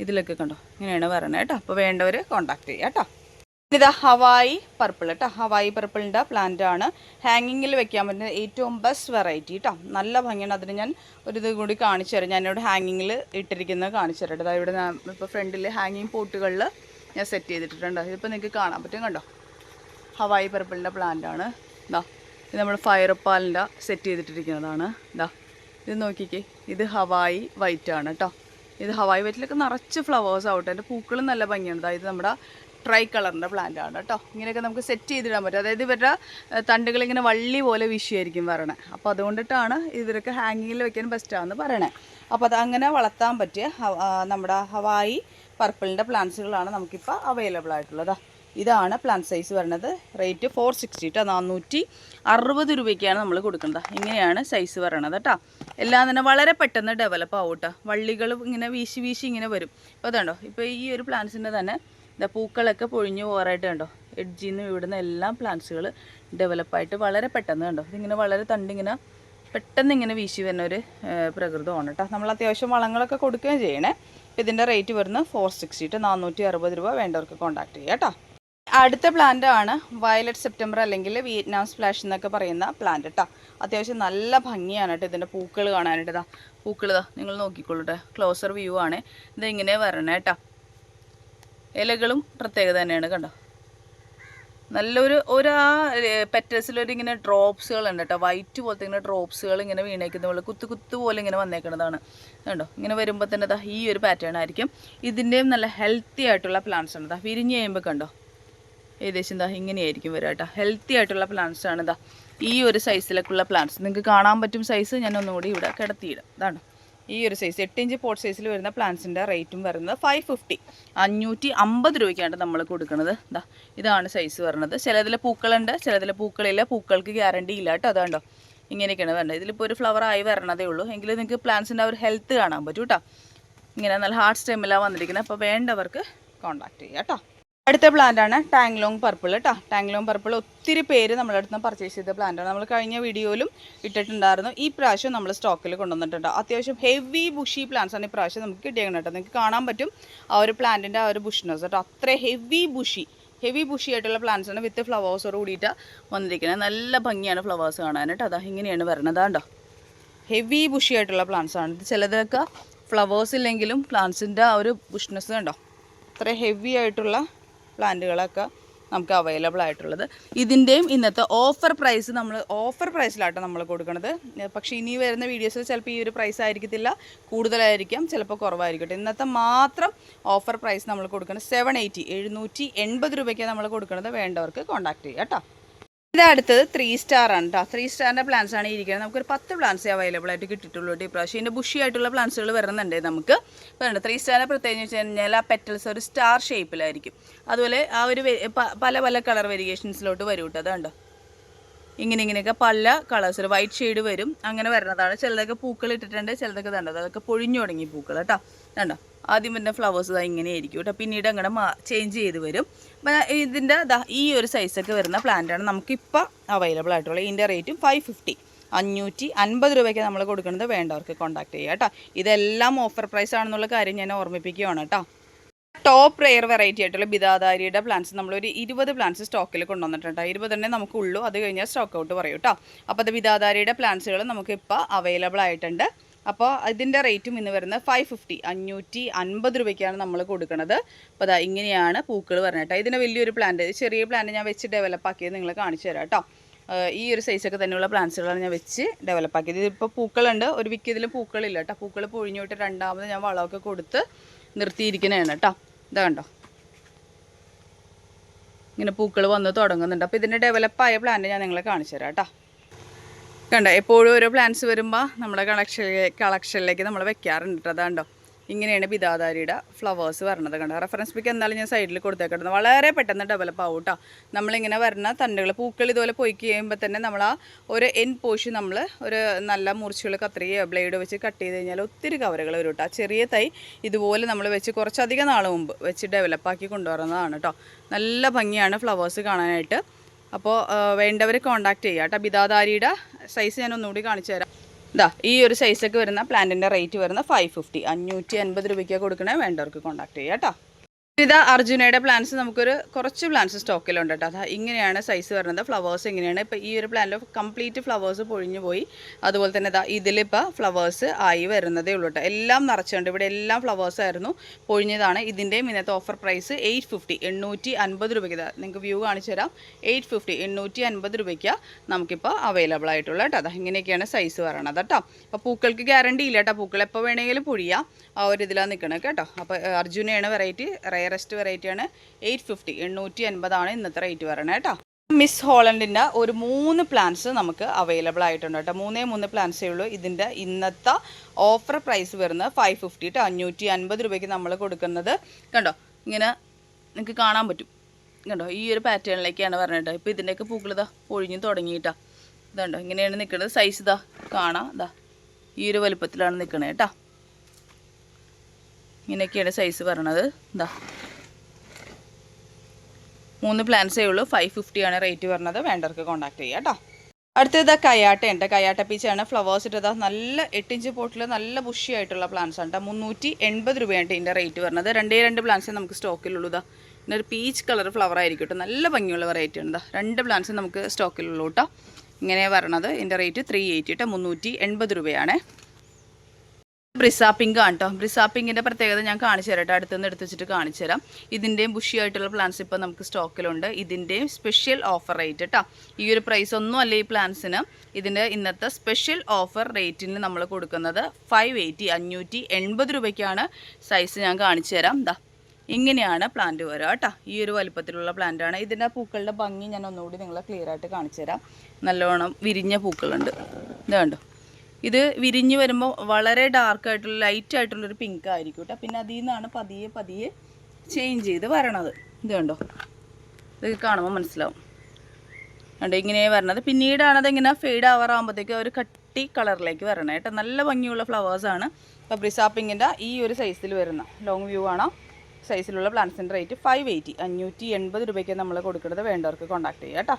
ഇതിലൊക്കെ കണ്ടോ ഇങ്ങനെയാണ് വരണേ കേട്ടോ. അപ്പോൾ വേണ്ടവർ കോൺടാക്ട് ചെയ്യാം കേട്ടോ. ഇതാ ഹവായി പർപ്പിൾ കേട്ടോ ഹവായി പർപ്പിളിന്റെ പ്ലാന്റ് ആണ്. ഹാങ്ങിങ്ങിൽ വെക്കാൻ പറ്റുന്ന ഏറ്റവും ബെസ്റ്റ് വെറൈറ്റി കേട്ടോ നല്ല ഭംഗിയാണ് അതിന് ഞാൻ ഒരു ഇത് കൂടി കാണിച്ചു തരാം. ഞാനിവിടെ ഹാങ്ങിങ്ങിൽ ഇട്ടിരിക്കുന്നത് കാണിച്ചു തരാം കേട്ടോ ഇവിടെ ഞാൻ ഇപ്പോൾ ഫ്രണ്ടിൽ ഹാങ്ങിങ് പോട്ടുകളിൽ ഞാൻ സെറ്റ് ചെയ്തിട്ടുണ്ട് ഇതിപ്പോൾ നിങ്ങൾക്ക് കാണാൻ പറ്റും കണ്ടോ? ഹവായി പർപ്പിളിന്റെ പ്ലാന്റ് ആണ്. ഇതാ ഇത് നമ്മൾ ഫയർപ്പാലിന്റെ സെറ്റ് ചെയ്തിട്ടിരിക്കുന്നതാണ്. ഇതാ ഇത് നോക്കിക്കേ. ഇത് ഹവായി വൈറ്റ് ആണ് കേട്ടോ ഇത് ഹവായി വൈറ്റിലൊക്കെ നിറച്ച് ഫ്ലവേഴ്സ് ആവട്ടെ. എന്റെ പൂക്കളും നല്ല ഭംഗിയാണ്. അതായത് നമ്മുടെ ട്രൈ കളറിന്റെ പ്ലാന്റ് ആണ് കേട്ടോ. ഇങ്ങനെയൊക്കെ നമുക്ക് സെറ്റ് ചെയ്തിടാൻ പറ്റും. അതായത് ഇവരുടെ തണ്ടുകൾ ഇങ്ങനെ വള്ളി പോലെ വിഷയായിരിക്കും വരണേ അപ്പോൾ അതുകൊണ്ടിട്ടാണ് ഇവരൊക്കെ ഹാങ്ങിങ്ങിൽ വെക്കാൻ ബെസ്റ്റാണെന്ന് പറയണേ. അപ്പോൾ അത് അങ്ങനെ വളർത്താൻ പറ്റിയ നമ്മുടെ ഹവായി പർപ്പിളിന്റെ പ്ലാന്റ്സുകളാണ് നമുക്കിപ്പോൾ അവൈലബിൾ ആയിട്ടുള്ളത്. ഇതാണ് പ്ലാന്റ് സൈസ് വരുന്നത് റേറ്റ് ഫോർ സിക്സ്റ്റി കേട്ടോ നാനൂറ്റി അറുപത് രൂപയ്ക്കാണ് നമ്മൾ കൊടുക്കുന്നത് ഇങ്ങനെയാണ് സൈസ് വരണത് കേട്ടോ എല്ലാം തന്നെ വളരെ പെട്ടെന്ന് ഡെവലപ്പ് ആവും കേട്ടോ വള്ളികൾ ഇങ്ങനെ വീശി വീശി ഇങ്ങനെ വരും. അപ്പോൾ അതുണ്ടോ ഇപ്പോൾ ഈ ഒരു പ്ലാന്റ്സിന്റെ തന്നെ ഇതാ പൂക്കളൊക്കെ പൊഴിഞ്ഞു പോകാറായിട്ട് കണ്ടോ? എഡ്ജിൽ നിന്ന് ഇവിടുന്ന് എല്ലാ പ്ലാന്റ്സുകൾ ഡെവലപ്പായിട്ട് വളരെ പെട്ടെന്ന് കണ്ടോ? ഇതിങ്ങനെ വളരെ തണ്ടിങ്ങനെ പെട്ടെന്ന് ഇങ്ങനെ വീശി വരുന്ന ഒരു പ്രകൃതമാണ് കേട്ടോ. നമ്മൾ അത്യാവശ്യം വളങ്ങളൊക്കെ കൊടുക്കുകയും ചെയ്യണേ. ഇതിന്റെ റേറ്റ് വരുന്നത് ഫോർ സിക്സ്റ്റി ടു നാനൂറ്റി അറുപത് രൂപ വേണ്ടവർക്ക് കോൺടാക്ട് ചെയ്യാം കേട്ടോ. അടുത്ത പ്ലാന്റ് ആണ് വയലറ്റ് സെപ്റ്റംബർ അല്ലെങ്കിൽ വിയറ്റ്നാം സ്പ്ലാഷ് എന്നൊക്കെ പറയുന്ന പ്ലാന്റ് കേട്ടോ. അത്യാവശ്യം നല്ല ഭംഗിയാണ് കേട്ടോ ഇതിന്റെ പൂക്കൾ കാണാനായിട്ട്. ഇതാ പൂക്കൾ ഇതാ നിങ്ങൾ നോക്കിക്കോളൂട്ടെ ക്ലോസർ വ്യൂ ആണ്. ഇത് ഇങ്ങനെ കേട്ടോ. ഇലകളും പ്രത്യേകത തന്നെയാണ് കണ്ടോ? നല്ലൊരു ഒരു ആ പെറ്റൽസിലൊരു ഇങ്ങനെ ഡ്രോപ്സുകൾ ഉണ്ട് കേട്ടോ വൈറ്റ് പോലത്തെ ഇങ്ങനെ ഡ്രോപ്സുകൾ ഇങ്ങനെ വീണേക്കുന്ന പോലെ കുത്തു കുത്തു പോലെ ഇങ്ങനെ വന്നേക്കുന്നതാണ്. കണ്ടോ? ഇങ്ങനെ വരുമ്പോൾ തന്നെ ദാ ഈ ഒരു പാറ്റേൺ ആയിരിക്കും. ഇതിന്റെയും നല്ല ഹെൽത്തി ആയിട്ടുള്ള പ്ലാന്റ്സ് ആണ്. ദാ വിരിഞ്ഞ് കഴിയുമ്പോൾ കണ്ടോ? ഏകദേശം ദാ ഇങ്ങനെയായിരിക്കും വരിക കേട്ടോ ഹെൽത്തി ആയിട്ടുള്ള പ്ലാന്റ്സ് ആണ് ദാ ഈ ഒരു സൈസിലേക്കുള്ള പ്ലാന്റ്സ് നിങ്ങൾക്ക് കാണാൻ പറ്റും സൈസ് ഞാൻ ഒന്നുകൂടി ഇവിടെ കിടത്തിയിടാം. ഇതാണ്? ഈ ഒരു സൈസ് എട്ട് ഇഞ്ച് പോട്ട് സൈസിൽ വരുന്ന പ്ലാന്റ്സിന്റെ റേറ്റും വരുന്നത് ഫൈവ് ഫിഫ്റ്റി അഞ്ഞൂറ്റി അമ്പത് രൂപയ്ക്കാണ് നമ്മൾ കൊടുക്കുന്നത് ഇതാ ഇതാണ് സൈസ് വരുന്നത് ചിലതിൽ പൂക്കളുണ്ട് ചിലതിൽ പൂക്കളില്ല. പൂക്കൾക്ക് ഗ്യാരണ്ടി ഇല്ല കേട്ടോ അതാണ്ടോ ഇങ്ങനെയൊക്കെയാണ് വേണ്ടത് ഇതിലിപ്പോൾ ഒരു ഫ്ലവർ ആയി വരണതേ ഉള്ളൂ. എങ്കിലും നിങ്ങൾക്ക് പ്ലാന്റ്സിന്റെ ഒരു ഹെൽത്ത് കാണാൻ പറ്റും കേട്ടോ. ഇങ്ങനെ നല്ല ഹാർട്ട് സ്റ്റെമ്മിലാണ് വന്നിരിക്കുന്നത് അപ്പോൾ വേണ്ടവർക്ക് കോൺടാക്ട് ചെയ്യാം കേട്ടോ. അടുത്ത പ്ലാന്റ് ആണ് ടാങ്ലോങ് പർപ്പിൾ കേട്ടോ ടാങ്ലോങ് പർപ്പിൾ ഒത്തിരി പേര് നമ്മുടെ അടുത്ത് നിന്ന് പർച്ചേസ് ചെയ്ത പ്ലാന്റാണ് നമ്മൾ കഴിഞ്ഞ വീഡിയോയിലും ഇട്ടിട്ടുണ്ടായിരുന്നു. ഈ പ്രാവശ്യം നമ്മൾ സ്റ്റോക്കിൽ കൊണ്ടുവന്നിട്ടുണ്ട്. അത്യാവശ്യം ഹെവി ബുഷി പ്ലാന്റ്സ് ആണ് ഈ പ്രാവശ്യം നമുക്ക് കിട്ടിയേക്കണം കേട്ടോ നിങ്ങൾക്ക് കാണാൻ പറ്റും ആ ഒരു പ്ലാന്റിന്റെ ആ ഒരു ബുഷ്നെസ് കേട്ടോ അത്ര ഹെവി ബുഷി ഹെവി ബുഷി ആയിട്ടുള്ള പ്ലാന്റ്സ് ആണ് വിത്ത് ഫ്ലവേഴ്സോട് കൂടിയിട്ട് വന്നിരിക്കുന്നത്. നല്ല ഭംഗിയാണ് ഫ്ലവേഴ്സ് കാണാനായിട്ട് അതാ ഇങ്ങനെയാണ് വരുന്നത് കണ്ടോ? ഹെവി ബുഷി ആയിട്ടുള്ള പ്ലാന്റ്സ് ആണ്. ഇത് ചിലതൊക്കെ ഫ്ലവേഴ്സ് ഇല്ലെങ്കിലും പ്ലാന്റ്സിന്റെ ആ ഒരു ബുഷ്നെസ് കണ്ടോ? അത്ര ഹെവി ആയിട്ടുള്ള പ്ലാന്റുകളൊക്കെ നമുക്ക് അവൈലബിൾ ആയിട്ടുള്ളത്. ഇതിന്റെയും ഇന്നത്തെ ഓഫർ പ്രൈസ് നമ്മൾ ഓഫർ പ്രൈസിലാട്ടോ നമ്മൾ കൊടുക്കുന്നത് പക്ഷേ ഇനി വരുന്ന വീഡിയോസിൽ ചിലപ്പോൾ ഈ ഒരു പ്രൈസ് ആയിരിക്കത്തില്ല. കൂടുതലായിരിക്കാം ചിലപ്പോൾ കുറവായിരിക്കട്ടെ. ഇന്നത്തെ മാത്രം ഓഫർ പ്രൈസ് നമ്മൾ കൊടുക്കുന്നത് സെവൻ എയ്റ്റി എഴുന്നൂറ്റി എൺപത് രൂപയ്ക്ക് നമ്മൾ കൊടുക്കുന്നത് വേണ്ടവർക്ക് കോൺടാക്ട് ചെയ്യാം കേട്ടോ. ഇത് അടുത്തത് ത്രീ സ്റ്റാർ ആണ് കേട്ടോ ത്രീ സ്റ്റാറിന്റെ പ്ലാൻസ് ആണ് ഇരിക്കുന്നത് നമുക്കൊരു പത്ത് പ്ലാൻസേ അവൈലബിൾ ആയിട്ട് കിട്ടിയിട്ടുള്ളൂ കേട്ടോ ഈ പ്രാവശ്യം. ഇതിന്റെ ബുഷി ആയിട്ടുള്ള പ്ലാൻസുകൾ വരുന്നുണ്ട് നമുക്ക്. വേണ്ട ത്രീ സ്റ്റാറിന്റെ പ്രത്യേകിച്ച് വെച്ച് കഴിഞ്ഞാൽ ആ പെറ്റൽസ് ഒരു സ്റ്റാർ ഷേപ്പിലായിരിക്കും അതുപോലെ ആ ഒരു പല പല കളർ വേരിയേഷൻസിലോട്ട് വരും കേട്ടോ അതുണ്ടോ ഇങ്ങനെ ഇങ്ങനെയൊക്കെ പല കളേഴ്സ് വൈറ്റ് ഷെയ്ഡ് വരും. അങ്ങനെ വരുന്നതാണ്. ചിലതൊക്കെ പൂക്കൾ ഇട്ടിട്ടുണ്ട് ചിലതൊക്കെ തണ്ടത് അതൊക്കെ പൊഴിഞ്ഞു തുടങ്ങി പൂക്കൾ കേട്ടോ. കണ്ടോ? ആദ്യം വരുന്ന ഫ്ലവേഴ്സ് ഇതാ ഇങ്ങനെയായിരിക്കും കേട്ടോ. പിന്നീട് അങ്ങനെ ചേഞ്ച് ചെയ്ത് വരും. അപ്പം ഇതിന്റെ ഈ ഒരു സൈസൊക്കെ വരുന്ന പ്ലാന്റാണ് നമുക്കിപ്പോൾ അവൈലബിൾ ആയിട്ടുള്ളത്. ഇതിന്റെ റേറ്റും ഫൈവ് ഫിഫ്റ്റി അഞ്ഞൂറ്റി അൻപത് രൂപയ്ക്ക് നമ്മൾ കൊടുക്കുന്നത് വേണ്ടവർക്ക് കോൺടാക്ട് ചെയ്യുക കേട്ടോ. ഇതെല്ലാം ഓഫർ പ്രൈസ് ആണെന്നുള്ള കാര്യം ഞാൻ ഓർമ്മിപ്പിക്കുകയാണ് കേട്ടോ. ടോപ്പ് റെയർ വെറൈറ്റി ആയിട്ടുള്ള ബിദാദാരിയുടെ പ്ലാന്റ്സ് നമ്മളൊരു ഇരുപത് പ്ലാന്റ്സ് സ്റ്റോക്കിൽ കൊണ്ടുവന്നിട്ടുണ്ട്. ഇരുപതെണ്ണേ നമുക്കുള്ളൂ അത് കഴിഞ്ഞാൽ സ്റ്റോക്ക് ഔട്ട് പറയൂ കേട്ടോ അപ്പോൾ അത് ബിദാദാരിയുടെ പ്ലാന്റ്സുകൾ നമുക്കിപ്പോൾ അവൈലബിൾ ആയിട്ടുണ്ട്. അപ്പോൾ ഇതിന്റെ റേറ്റും ഇന്ന് വരുന്നത് ഫൈവ് ഫിഫ്റ്റി അഞ്ഞൂറ്റി അൻപത് രൂപയ്ക്കാണ് നമ്മൾ കൊടുക്കുന്നത് അപ്പോൾ അതാ ഇങ്ങനെയാണ് പൂക്കൾ പറഞ്ഞിട്ട് ഇതിന് വലിയൊരു പ്ലാന്റ് ചെറിയ പ്ലാന്റ് ഞാൻ വെച്ച് ഡെവലപ്പ് ആക്കിയത് നിങ്ങൾ കാണിച്ചു തരാം കേട്ടോ ഈ ഒരു സൈസൊക്കെ തന്നെയുള്ള പ്ലാന്റ്സുകളാണ് ഞാൻ വെച്ച് ഡെവലപ്പ് ആക്കിയത്. ഇതിപ്പോൾ പൂക്കളുണ്ട്. ഒരു വിക്കിയതിലും പൂക്കളില്ല കേട്ടോ പൂക്കൾ പൊഴിഞ്ഞു വിട്ട് രണ്ടാമത് ഞാൻ വളമൊക്കെ കൊടുത്ത് നിർത്തിയിരിക്കുന്നതാണ് കേട്ടോ. ഇതാ കണ്ടോ. ഇങ്ങനെ പൂക്കൾ വന്ന് തുടങ്ങുന്നുണ്ട്. അപ്പോൾ ഇതിന്റെ ഡെവലപ്പായ പ്ലാന്റ് ഞാൻ നിങ്ങളെ കാണിച്ചു തരാം കേട്ടോ. കണ്ടോ എപ്പോഴും ഓരോ പ്ലാന്റ്സ് വരുമ്പോൾ നമ്മുടെ കളക്ഷൻ കളക്ഷനിലേക്ക് നമ്മൾ വെക്കാറുണ്ട് കേട്ടോ. അതാണ്ടോ ഇങ്ങനെയാണ് ബിദാദാരിയുടെ ഫ്ലവേഴ്സ് വരണത് കണ്ടോ? റെഫറൻസ് പിക്ക് എന്തായാലും ഞാൻ സൈഡിൽ കൊടുത്തേക്കിടുന്നത് വളരെ പെട്ടെന്ന് ഡെവലപ്പ് ആവും കേട്ടോ നമ്മളിങ്ങനെ വരുന്ന തണ്ടുകൾ പൂക്കൾ ഇതുപോലെ പൊയ്ക്ക് കഴിയുമ്പോൾ തന്നെ നമ്മൾ ആ ഒരു എൻ പോഷി നമ്മൾ ഒരു നല്ല മുറിച്ചുകൾ കത്രികയോ ബ്ലേഡ് വെച്ച് കട്ട് ചെയ്ത് കഴിഞ്ഞാൽ ഒത്തിരി കവറുകൾ വരും കേട്ടോ ചെറിയ തൈ ഇതുപോലെ നമ്മൾ വെച്ച് കുറച്ചധികം നാൾ മുമ്പ് വെച്ച് ഡെവലപ്പാക്കി കൊണ്ടുവരുന്നതാണ് കേട്ടോ നല്ല ഭംഗിയാണ് ഫ്ലവേഴ്സ് കാണാനായിട്ട്. അപ്പോൾ വേണ്ടവർ കോൺടാക്റ്റ് ചെയ്യാം കേട്ടോ ബിദാദാരിയുടെ സൈസ് ഞാൻ ഒന്നുകൂടി കാണിച്ചു തരാം. ഇതാ ഈ ഒരു സൈസൊക്കെ വരുന്ന പ്ലാന്റിന്റെ റേറ്റ് വരുന്ന ഫൈവ് ഫിഫ്റ്റി അഞ്ഞൂറ്റി അൻപത് രൂപയ്ക്ക് കൊടുക്കണേ വേണ്ടവർക്ക് കോൺടാക്ട് ചെയ്യാം കേട്ടോ. ഇതാ അർജുനയുടെ പ്ലാന്റ്സ് നമുക്കൊരു കുറച്ച് പ്ലാന്റ്സ് സ്റ്റോക്കിലുണ്ട് കേട്ടോ. അതാ ഇങ്ങനെയാണ് സൈസ് വരുന്നത്. ഫ്ലവേഴ്സ് ഇങ്ങനെയാണ്. ഇപ്പോൾ ഈ ഒരു പ്ലാന്റിൽ കംപ്ലീറ്റ് ഫ്ലവേഴ്സ് പൊഴിഞ്ഞു പോയി. അതുപോലെ തന്നെ ഇതാ ഇതിലിപ്പോൾ ഫ്ലവേഴ്സ് ആയി വരുന്നതേ ഉള്ളൂ കേട്ടോ. എല്ലാം നിറച്ചുണ്ട്. ഇവിടെ എല്ലാം ഫ്ലവേഴ്സ് ആയിരുന്നു. പൊഴിഞ്ഞതാണ്. ഇതിന്റെയും ഇന്നത്തെ ഓഫർ പ്രൈസ് എയ്റ്റ് ഫിഫ്റ്റി എണ്ണൂറ്റി അൻപത് രൂപയ്ക്ക്. ഇതാ നിങ്ങൾക്ക് വ്യൂ കാണിച്ചു തരാം. എയ്റ്റ് ഫിഫ്റ്റി എണ്ണൂറ്റി അൻപത് രൂപയ്ക്ക് നമുക്കിപ്പോൾ അവൈലബിൾ ആയിട്ടുള്ള കേട്ടോ. അതാ ഇങ്ങനെയൊക്കെയാണ് സൈസ് വരണത് കേട്ടോ. അപ്പോൾ പൂക്കൾക്ക് ഗ്യാരണ്ടി ഇല്ല കേട്ടോ. പൂക്കൾ എപ്പോൾ വേണമെങ്കിലും പൊഴിയാം. ആ ഒരു ഇതിലാണ് നിൽക്കണത് കേട്ടോ. അപ്പോൾ അർജുനയാണ് വെറൈറ്റി റയറസ്റ്റ് വെറൈറ്റിയാണ് എയ്റ്റ് ഫിഫ്റ്റി എണ്ണൂറ്റി അൻപതാണ് ഇന്നത്തെ റേറ്റ് വരണേ കേട്ടോ. മിസ് ഹോളണ്ടിന്റെ ഒരു മൂന്ന് പ്ലാൻസ് നമുക്ക് അവൈലബിൾ ആയിട്ടുണ്ട് കേട്ടോ. മൂന്നേ മൂന്ന് പ്ലാൻസേ ഉള്ളൂ. ഇതിന്റെ ഇന്നത്തെ ഓഫർ പ്രൈസ് വരുന്നത് ഫൈവ് ഫിഫ്റ്റി കേട്ടോ അഞ്ഞൂറ്റി അൻപത് രൂപയ്ക്ക് നമ്മൾ കൊടുക്കുന്നത്. കണ്ടോ? ഇങ്ങനെ നിങ്ങൾക്ക് കാണാൻ പറ്റും. കണ്ടോ? ഈ ഒരു പാറ്റേണിലേക്കാണ് പറഞ്ഞിട്ട് ഇപ്പോൾ ഇതിന്റെയൊക്കെ പൂക്കൾ ഇതാ പൊഴിഞ്ഞു തുടങ്ങിയിട്ടാ. ഇതുണ്ടോ? ഇങ്ങനെയാണ് നിൽക്കുന്നത് സൈസ് ഇതാ കാണാം. ഇതാ. ഈ ഒരു വലുപ്പത്തിലാണ് നിൽക്കുന്നത് കേട്ടോ. ഇങ്ങനെയൊക്കെയാണ് സൈസ് പറയണത്. ഇതാ മൂന്ന് പ്ലാന്റ്സേ ഉള്ളൂ. ഫൈവ് ഫിഫ്റ്റിയാണ് റേറ്റ് പറഞ്ഞത്. വേണ്ടവർക്ക് കോൺടാക്ട് ചെയ്യാം കേട്ടോ അടുത്തത് കയാട്ടയുണ്ട് കയാട്ട പീച്ചാണ് ഫ്ലവേഴ്സ് ഇട്ടത് നല്ല എട്ടിഞ്ച് പോട്ടിൽ നല്ല ബുഷി ആയിട്ടുള്ള പ്ലാന്റ്സ് ആണ് കേട്ടോ മുന്നൂറ്റി എൺപത് രൂപയാണ് ഇതിന്റെ റേറ്റ് പറഞ്ഞത്. രണ്ടേ രണ്ട് പ്ലാന്റ്സേ നമുക്ക് സ്റ്റോക്കിലുള്ളൂ ഇതാ പിന്നെ ഒരു പീച്ച് കളർ ഫ്ലവർ ആയിരിക്കും കേട്ടോ നല്ല ഭംഗിയുള്ള വെറൈറ്റി ഉണ്ട് രണ്ട് പ്ലാന്റ്സ് നമുക്ക് സ്റ്റോക്കിലുള്ളൂ കേട്ടോ ഇങ്ങനെ വരണത് ഇതിന്റെ റേറ്റ് ത്രീ എയ്റ്റി കേട്ടോ മുന്നൂറ്റി എൺപത് രൂപയാണ്. ബ്രിസ പിങ്ക് ആണ് കേട്ടോ ബ്രിസ പ്രത്യേകത ഞാൻ കാണിച്ചു തരാം കേട്ടോ അടുത്തുനിന്ന് എടുത്ത് വെച്ചിട്ട് കാണിച്ചു തരാം. ഇതിന്റെയും ബുഷി ആയിട്ടുള്ള പ്ലാൻസ് ഇപ്പോൾ നമുക്ക് സ്റ്റോക്കിലുണ്ട്. ഇതിന്റെയും സ്പെഷ്യൽ ഓഫർ റേറ്റ് കേട്ടോ ഈ ഒരു പ്രൈസ് ഒന്നും അല്ല ഈ പ്ലാൻസിന് ഇതിന്റെ ഇന്നത്തെ സ്പെഷ്യൽ ഓഫർ റേറ്റിന് നമ്മൾ കൊടുക്കുന്നത് ഫൈവ് എയ്റ്റി അഞ്ഞൂറ്റി എൺപത് രൂപയ്ക്കാണ് സൈസ് ഞാൻ കാണിച്ചു തരാം. എന്താ ഇങ്ങനെയാണ് പ്ലാന്റ് വരിക കേട്ടോ ഈ ഒരു വലിപ്പത്തിലുള്ള പ്ലാന്റാണ് ഇതിന്റെ പൂക്കളുടെ ഭംഗി ഞാൻ ഒന്നുകൂടി നിങ്ങളെ ക്ലിയർ ആയിട്ട് കാണിച്ചു തരാം. നല്ലോണം വിരിഞ്ഞ പൂക്കളുണ്ട്. ഇതാണ്ടോ ഇത് വിരിഞ്ഞ് വരുമ്പോൾ വളരെ ഡാർക്ക് ആയിട്ടുള്ള ലൈറ്റ് ആയിട്ടുള്ളൊരു പിങ്ക് ആയിരിക്കും കേട്ടോ പിന്നെ അതിൽ നിന്നാണ് പതിയെ പതിയെ ചേഞ്ച് ചെയ്ത് വരണത്. ഇത് കണ്ടോ? ഇത് കാണുമ്പോൾ മനസ്സിലാവും. കണ്ടോ? ഇങ്ങനെ വരണത്. പിന്നീടാണ് അതിങ്ങനെ ഫെയ്ഡ് ആവാറാകുമ്പോഴത്തേക്ക് ഒരു കട്ടി കളറിലേക്ക് വരണം കേട്ടോ നല്ല ഭംഗിയുള്ള ഫ്ലവേഴ്സാണ് അപ്പോൾ ബ്രിസാപ്പിങ്ങിന്റെ ഈ ഒരു സൈസിൽ വരുന്ന. ലോങ് വ്യൂ ആണോ? സൈസിലുള്ള പ്ലാന്റ്സിന്റെ റേറ്റ് ഫൈവ് എയ്റ്റി അഞ്ഞൂറ്റി എൺപത് രൂപയ്ക്ക് നമ്മൾ കൊടുക്കുന്നത് വേണ്ടവർക്ക് കോൺടാക്ട് ചെയ്യാം കേട്ടോ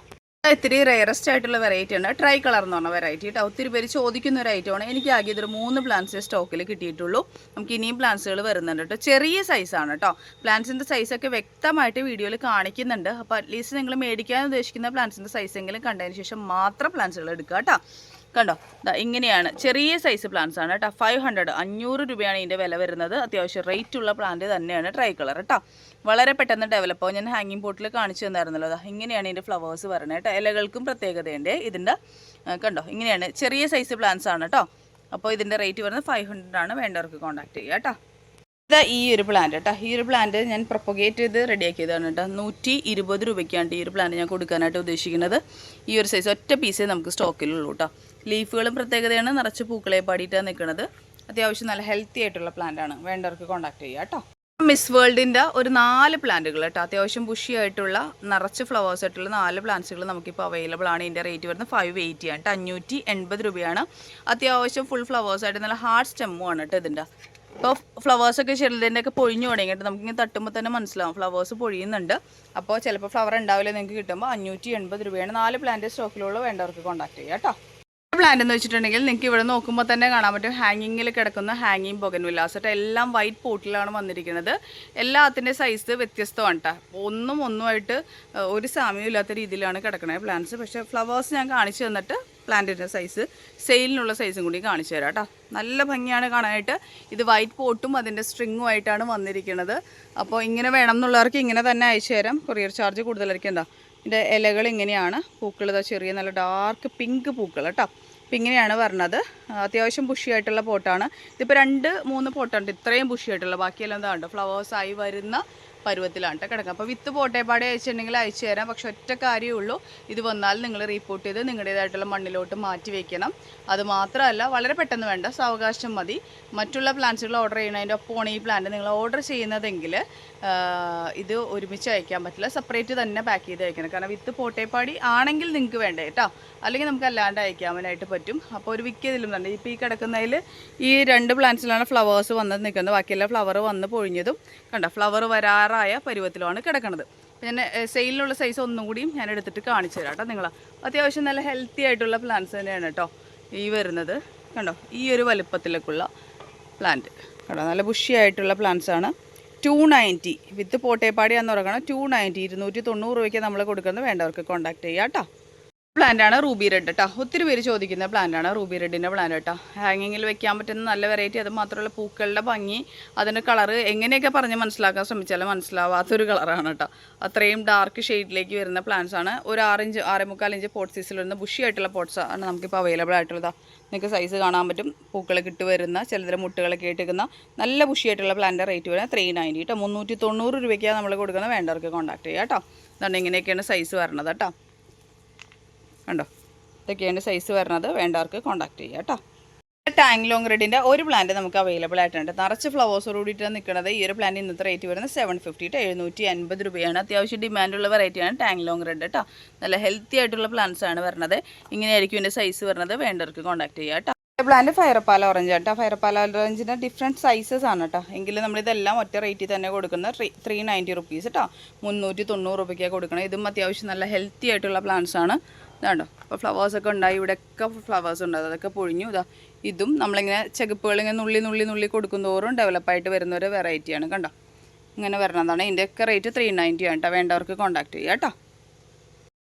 ഇത്തിരി റയറസ്റ്റ് ആയിട്ടുള്ള വെറൈറ്റി ഉണ്ട്. ട്രൈ കളർ എന്ന് പറഞ്ഞ വെറൈറ്റി കേട്ടോ ഒത്തിരി പേര് ചോദിക്കുന്ന ഒരു ഐറ്റമാണ് എനിക്ക് ആകെ ഇതൊരു മൂന്ന് പ്ലാന്റ്സ് സ്റ്റോക്കിൽ കിട്ടിയിട്ടുള്ളൂ. നമുക്ക് ഇനിയും പ്ലാന്റ്സുകൾ വരുന്നുണ്ട് കേട്ടോ ചെറിയ സൈസാണ് കേട്ടോ പ്ലാന്റ്സിന്റെ സൈസൊക്കെ വ്യക്തമായിട്ട് വീഡിയോയിൽ കാണിക്കുന്നുണ്ട്. അപ്പോൾ അറ്റ്ലീസ്റ്റ് നിങ്ങൾ മേടിക്കാൻ ഉദ്ദേശിക്കുന്ന പ്ലാന്റ്സിന്റെ സൈസെങ്കിലും കണ്ടതിന് ശേഷം മാത്രം പ്ലാന്റ്സുകൾ എടുക്കുക കേട്ടോ കണ്ടോ? ദാ ഇങ്ങനെയാണ്. ചെറിയ സൈസ് പ്ലാന്റ്സ് ആണ് കേട്ടോ. ഫൈവ് ഹൺഡ്രഡ് അഞ്ഞൂറ് രൂപയാണ് ഇതിന്റെ വില വരുന്നത്. അത്യാവശ്യം റേറ്റ് ഉള്ള പ്ലാന്റ് തന്നെയാണ് ട്രൈ കളർ കേട്ടോ വളരെ പെട്ടെന്ന് ഡെവലപ്പ് ഞാൻ ഹാങ്ങിങ് പോട്ടിൽ കാണിച്ചു തന്നായിരുന്നല്ലോ. അതാ ഇങ്ങനെയാണ് ഇതിന്റെ ഫ്ലവേഴ്സ് വരുന്നത് കേട്ടോ ഇലകൾക്കും പ്രത്യേകതയുണ്ട് ഇതിന്റെ കണ്ടോ? ഇങ്ങനെയാണ്. ചെറിയ സൈസ് പ്ലാന്റ്സ് ആണ് കേട്ടോ അപ്പോൾ ഇതിന്റെ റേറ്റ് വരുന്നത് ഫൈവ് ഹൺഡ്രഡ് ആണ്. വേണ്ടവർക്ക് കോൺടാക്ട് ചെയ്യുക കേട്ടോ ഇതാ ഈ ഒരു പ്ലാന്റ് കേട്ടോ ഈ ഒരു പ്ലാന്റ് ഞാൻ പ്രൊപ്പഗേറ്റ് ചെയ്ത് റെഡിയാക്കിയതാണ് കേട്ടോ നൂറ്റി ഇരുപത് രൂപയ്ക്കാണ് ഈ ഒരു പ്ലാന്റ് ഞാൻ കൊടുക്കാനായിട്ട് ഉദ്ദേശിക്കുന്നത്. ഈ ഒരു സൈസ് ഒറ്റ പീസേ നമുക്ക് സ്റ്റോക്കിലുള്ളൂ കേട്ടോ ലീഫുകളും പ്രത്യേകതയാണ് നിറച്ച് പൂക്കളെ പാടിയിട്ടാണ് നിൽക്കുന്നത് അത്യാവശ്യം നല്ല ഹെൽത്തി ആയിട്ടുള്ള പ്ലാന്റ് ആണ്. വേണ്ടവർക്ക് കോൺടാക്ട് ചെയ്യുക കേട്ടോ. മിസ് വേൾഡിന്റെ ഒരു നാല് പ്ലാന്റുകൾ കേട്ടോ. അത്യാവശ്യം ബുഷി ആയിട്ടുള്ള നിറച്ച് ഫ്ലവേഴ്സ് ആയിട്ടുള്ള നാല് പ്ലാന്റ്സുകൾ നമുക്കിപ്പോൾ അവൈലബിൾ ആണ്. ഇതിന്റെ റേറ്റ് വരുന്നത് ഫൈവ് എയ്റ്റി ആണ്. കേട്ടോ അഞ്ഞൂറ്റി എൺപത് രൂപയാണ്. അത്യാവശ്യം ഫുൾ ഫ്ലവേഴ്സ് ആയിട്ട് നല്ല ഹാർഡ് സ്റ്റെമ്മും ആണ് കേട്ടോ ഇതിന്റെ ഇപ്പോൾ ഫ്ലവേഴ്സൊക്കെ ചെറുതിന്റെ ഒക്കെ പൊഴിഞ്ഞു തുടങ്ങിയിട്ട് നമുക്കിങ്ങനെ തട്ടുമ്പോൾ തന്നെ മനസ്സിലാവും. ഫ്ലവേഴ്സ് പൊഴിയുന്നുണ്ട്. അപ്പോൾ ചിലപ്പോൾ ഫ്ലവർ ഉണ്ടാവില്ല നിങ്ങൾക്ക് കിട്ടുമ്പോൾ അഞ്ഞൂറ്റി എൺപത് രൂപയാണ് നാല് പ്ലാന്റ് സ്റ്റോക്കിലുള്ള വേണ്ടവർക്ക് കോൺടാക്ട് ചെയ്യാം കേട്ടോ. പ്ലാന്റ് എന്ന് വെച്ചിട്ടുണ്ടെങ്കിൽ നിങ്ങൾക്ക് ഇവിടെ നോക്കുമ്പോൾ തന്നെ കാണാൻ പറ്റും. ഹാങ്ങിങ്ങിൽ കിടക്കുന്ന ഹാങ്ങിങ് ബൊഗൻ വില്ലാസട്ട് എല്ലാം വൈറ്റ് പോട്ടിലാണ് വന്നിരിക്കുന്നത്. എല്ലാത്തിന്റെ സൈസ് വ്യത്യസ്തമാണ് കേട്ടോ ഒന്നും ഒന്നുമായിട്ട് ഒരു സാമ്യം ഇല്ലാത്ത രീതിയിലാണ് കിടക്കുന്നത് പ്ലാന്റ്സ് പക്ഷേ ഫ്ലവേഴ്സ് ഞാൻ കാണിച്ചു തന്നിട്ട് പ്ലാന്റിന്റെ സൈസ് സെയിലിനുള്ള സൈസും കൂടി കാണിച്ചു തരാം കേട്ടോ നല്ല ഭംഗിയാണ് കാണാനായിട്ട്. ഇത് വൈറ്റ് പോട്ടും അതിന്റെ സ്ട്രിങ്ങും ആയിട്ടാണ് വന്നിരിക്കുന്നത്. അപ്പോൾ ഇങ്ങനെ വേണം എന്നുള്ളവർക്ക് ഇങ്ങനെ തന്നെ അയച്ചു തരാം. കൊറിയർ ചാർജ് കൂടുതലായിരിക്കും എന്താ ഇതിന്റെ ഇലകൾ ഇങ്ങനെയാണ്. പൂക്കൾ ചെറിയ നല്ല ഡാർക്ക് പിങ്ക് പൂക്കൾ കേട്ടോ അപ്പം ഇങ്ങനെയാണ് പറഞ്ഞത്. അത്യാവശ്യം ബുഷിയായിട്ടുള്ള പോട്ടാണ്. ഇതിപ്പോൾ രണ്ട് മൂന്ന് പോട്ടുണ്ട്. ഇത്രയും ബുഷിയായിട്ടുള്ള ബാക്കിയെല്ലാം എന്താ ഉണ്ട് ഫ്ലവേഴ്സായി വരുന്ന പരുവത്തിലാണ് കേട്ടോ കിടക്കുക അപ്പോൾ വിത്ത് പോട്ടേപ്പാടെ അയച്ചിട്ടുണ്ടെങ്കിൽ അയച്ചു തരാം. പക്ഷെ ഒറ്റ കാര്യമേ ഉള്ളൂ. ഇത് വന്നാൽ നിങ്ങൾ റീപ്പോർട്ട് ചെയ്ത് നിങ്ങളുടേതായിട്ടുള്ള മണ്ണിലോട്ട് മാറ്റി വയ്ക്കണം അത് മാത്രമല്ല വളരെ പെട്ടെന്ന് വേണ്ട. സാവകാശം മതി. മറ്റുള്ള പ്ലാന്റ്സുകൾ ഓർഡർ ചെയ്യുന്നതിന്റെ ഒപ്പമാണ് ഈ പ്ലാന്റ് നിങ്ങൾ ഓർഡർ ചെയ്യുന്നതെങ്കിൽ ഇത് ഒരുമിച്ച് അയക്കാൻ പറ്റില്ല. സെപ്പറേറ്റ് തന്നെ പാക്ക് ചെയ്ത് അയക്കണം. കാരണം വിത്ത് പോട്ടേപ്പാടി ആണെങ്കിൽ നിങ്ങൾക്ക് വേണ്ട കേട്ടോ? അല്ലെങ്കിൽ നമുക്ക് അല്ലാണ്ട് അയക്കാനായിട്ട് പറ്റും. അപ്പോൾ ഒരു വിൽക്കിയതിലും തന്നെ. ഇപ്പോൾ ഈ കിടക്കുന്നതിൽ ഈ രണ്ട് പ്ലാന്റ്സിലാണ് ഫ്ലവേഴ്സ് വന്ന് നിൽക്കുന്നത്. ബാക്കിയെല്ലാം ഫ്ലവർ വന്ന് പൊഴിഞ്ഞതും കണ്ടോ? ഫ്ലവർ വരാറായ പരുവത്തിലുമാണ് കിടക്കുന്നത് ഞാൻ സെയിലിനുള്ള സൈസ് ഒന്നും കൂടിയും ഞാൻ എടുത്തിട്ട് കാണിച്ചു തരാം കേട്ടോ നിങ്ങൾ അത്യാവശ്യം നല്ല ഹെൽത്തി ആയിട്ടുള്ള പ്ലാന്റ്സ് തന്നെയാണ് കേട്ടോ ഈ വരുന്നത്. കണ്ടോ? ഈ ഒരു വലുപ്പത്തിലേക്കുള്ള പ്ലാന്റ് കേട്ടോ നല്ല ബുഷിയായിട്ടുള്ള പ്ലാന്റ്സാണ് ടു നയന്റി വിത്ത് പോട്ടേപ്പാടിയാന്ന് പറയണം ടു നയന്റി ഇരുന്നൂറ്റി തൊണ്ണൂറ് രൂപയ്ക്ക് നമ്മൾ കൊടുക്കുന്നത് വേണ്ടവർക്ക് കോൺടാക്ട് ചെയ്യാം കേട്ടോ. പ്ലാന്റാണ് റൂബി റെഡ് കേട്ടോ ഒത്തിരി പേര് ചോദിക്കുന്ന പ്ലാന്റാണ് റൂബി റെഡിന്റെ പ്ലാന്റ് കേട്ടോ ഹാങ്ങിങ്ങിൽ വെക്കാൻ പറ്റുന്ന നല്ല വെറൈറ്റി അത് മാത്രമല്ല പൂക്കളുടെ ഭംഗി അതിന്റെ കളറ് എങ്ങനെയൊക്കെ പറഞ്ഞ് മനസ്സിലാക്കാൻ ശ്രമിച്ചാലും മനസ്സിലാവാത്തൊരു കളറാണ് കേട്ടോ അത്രയും ഡാർക്ക് ഷെയ്ഡിലേക്ക് വരുന്ന പ്ലാന്റ്സാണ് ഒരു ആറിഞ്ച് ആറേ മുക്കാൽ ഇഞ്ച് പോട്ട് സീസിൽ വരുന്ന ബുഷി ആയിട്ടുള്ള പോട്ട്സ് ആണ് നമുക്കിപ്പോൾ അവൈലബിൾ ആയിട്ടുള്ളത് നിങ്ങൾക്ക് സൈസ് കാണാൻ പറ്റും. പൂക്കൾ കിട്ടി വരുന്ന ചിലതരം മുട്ടുകളൊക്കെ ഇട്ടിരിക്കുന്ന നല്ല പുഷിയായിട്ടുള്ള പ്ലാന്റിന്റെ റേറ്റ് വരുന്നത് ത്രീ നയന്റി കേട്ടോ മുന്നൂറ്റി തൊണ്ണൂറ് രൂപയ്ക്കാണ് നമ്മൾ കൊടുക്കുന്നത് വേണ്ടവർക്ക് കോൺടാക്ട് ചെയ്യുക കേട്ടോ അതുകൊണ്ട് ഇങ്ങനെയൊക്കെയാണ് സൈസ് വരണത് കേട്ടോ കണ്ടോ? ഇതൊക്കെയാണ് സൈസ് വരണത് വേണ്ടവർക്ക് കോൺടാക്ട് ചെയ്യുക കേട്ടോ ടാങ് ലോങ് റെഡിന്റെ ഒരു പ്ലാന്റ് നമുക്ക് അവൈലബിൾ ആയിട്ടുണ്ട്. നിറച്ച് ഫ്ലവേഴ്സ് കൂടിയിട്ട് നിൽക്കുന്നത് ഈ ഒരു പ്ലാന്റ് ഇന്നത്തെ റേറ്റ് വരുന്നത് സെവൻ ഫിഫ്റ്റി ടു എഴുന്നൂറ്റി അൻപത് രൂപയാണ്. അത്യാവശ്യം ഡിമാൻഡുള്ള വെറൈറ്റിയാണ് ടാങ് ലോങ് റെഡ് കേട്ടോ നല്ല ഹെൽത്തി ആയിട്ടുള്ള പ്ലാന്റ്സ് ആണ് വരുന്നത് ഇങ്ങനെയായിരിക്കും ഇതിന്റെ സൈസ് വരുന്നത് വേണ്ടവർക്ക് കോൺടാക്ട് ചെയ്യുക കേട്ടോ പ്ലാന്റ് ഫയർപാല ഓറഞ്ച് കേട്ടോ ഫയർപാല ഓറഞ്ചിന്റെ ഡിഫറെന്റ് സൈസസ് ആണ് കേട്ടോ എങ്കിലും നമ്മളിതെല്ലാം ഒറ്റ റേറ്റിൽ തന്നെ കൊടുക്കുന്നത് ത്രീ ത്രീ നയന്റി റുപ്പീസ് കേട്ടോ മുന്നൂറ്റി തൊണ്ണൂറ് റുപ്പിക്കാണ് കൊടുക്കണം ഇതും അത്യാവശ്യം നല്ല ഹെൽത്തി ആയിട്ടുള്ള പ്ലാന്റ്സ് ആണ്. ഇതാണ്ടോ അപ്പോൾ ഫ്ലവേഴ്സൊക്കെ ഉണ്ടായി. ഇവിടെയൊക്കെ ഫ്ലവേഴ്സ് ഉണ്ട്. അതൊക്കെ പൊഴിഞ്ഞു. ഇതാ. ഇതും നമ്മളിങ്ങനെ ചെകുപ്പുകൾ ഇങ്ങനെ നുള്ളി നുള്ളി നുള്ളി തോറും ഡെവലപ്പായിട്ട് വരുന്ന ഒരു വെറൈറ്റിയാണ് കണ്ടോ? ഇങ്ങനെ വരണതാണ്. ഇതിന്റെയൊക്കെ റേറ്റ് ത്രീ നയന്റി ആണ് കേട്ടോ വേണ്ടവർക്ക് കോൺടാക്ട് ചെയ്യാം കേട്ടോ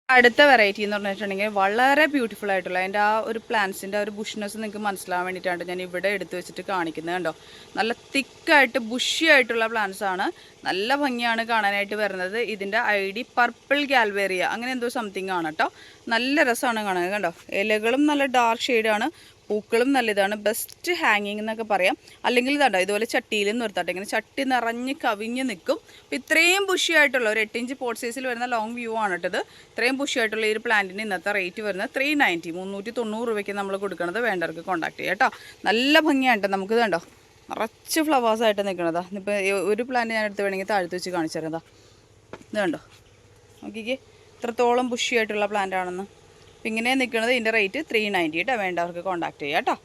അടുത്ത വെറൈറ്റി എന്ന് പറഞ്ഞിട്ടുണ്ടെങ്കിൽ വളരെ ബ്യൂട്ടിഫുൾ ആയിട്ടുള്ള അതിന്റെ ആ ഒരു പ്ലാന്റ്സിന്റെ ആ ഒരു ബുഷ്നെസ് നിങ്ങൾക്ക് മനസ്സിലാവാൻ വേണ്ടിയിട്ടാണ് ഞാൻ ഇവിടെ എടുത്തു വെച്ചിട്ട് കാണിക്കുന്നത് കണ്ടോ? നല്ല തിക്കായിട്ട് ബുഷി ആയിട്ടുള്ള പ്ലാന്റ്സ് ആണ്. നല്ല ഭംഗിയാണ് കാണാനായിട്ട് വരുന്നത്. ഇതിന്റെ ഐ ഡി പർപ്പിൾ ഗാൽവേറിയ അങ്ങനെ എന്തോ സംതിങ് ആണ് കേട്ടോ നല്ല രസമാണ് കാണാൻ കണ്ടോ? ഇലകളും നല്ല ഡാർക്ക് ഷെയ്ഡാണ് പൂക്കളും നല്ലതാണ്. ബെസ്റ്റ് ഹാങ്ങിങ് എന്നൊക്കെ പറയാം. അല്ലെങ്കിൽ ഇതാണ്ടോ ഇതുപോലെ ചട്ടിയിൽ നിർത്തട്ടെ. ഇങ്ങനെ ചട്ടി നിറഞ്ഞ് കവിഞ്ഞ് നിൽക്കും. ഇത്രയും ബുഷി ആയിട്ടുള്ള ഒരു എട്ട് ഇഞ്ച് പോട്ട് സൈസിൽ വരുന്ന ലോങ് വ്യൂ ആണ് കേട്ടത്. ഇത്രയും ബുഷി ആയിട്ടുള്ള ഈ ഒരു പ്ലാന്റിന് ഇന്നത്തെ റേറ്റ് വരുന്നത് ത്രീ നയന്റി മുന്നൂറ്റി തൊണ്ണൂറ് രൂപയ്ക്ക് നമ്മൾ കൊടുക്കുന്നത് വേണ്ടവർക്ക് കോൺടാക്ട് ചെയ്യാം കേട്ടോ. നല്ല ഭംഗിയാണ് കേട്ടോ നമുക്ക് കണ്ടോ നിറച്ച് ഫ്ലവേഴ്സ് ആയിട്ട് നിൽക്കണതാ. ഇപ്പോൾ ഒരു പ്ലാന്റ് ഞാൻ എടുത്ത് വേണമെങ്കിൽ താഴ്ത്തി വെച്ച് കാണിച്ചു തരാം ഇത് കണ്ടോ നോക്കിക്കേ. ഇത്രത്തോളം ബുഷി ആയിട്ടുള്ള പ്ലാന്റ് ആണെന്ന്. അപ്പം ഇങ്ങനെ നിൽക്കുന്നത് ഇതിന്റെ റേറ്റ് ത്രീ നയന്റി കേട്ടോ വേണ്ടവർക്ക് കോൺടാക്ട് ചെയ്യാം കേട്ടോ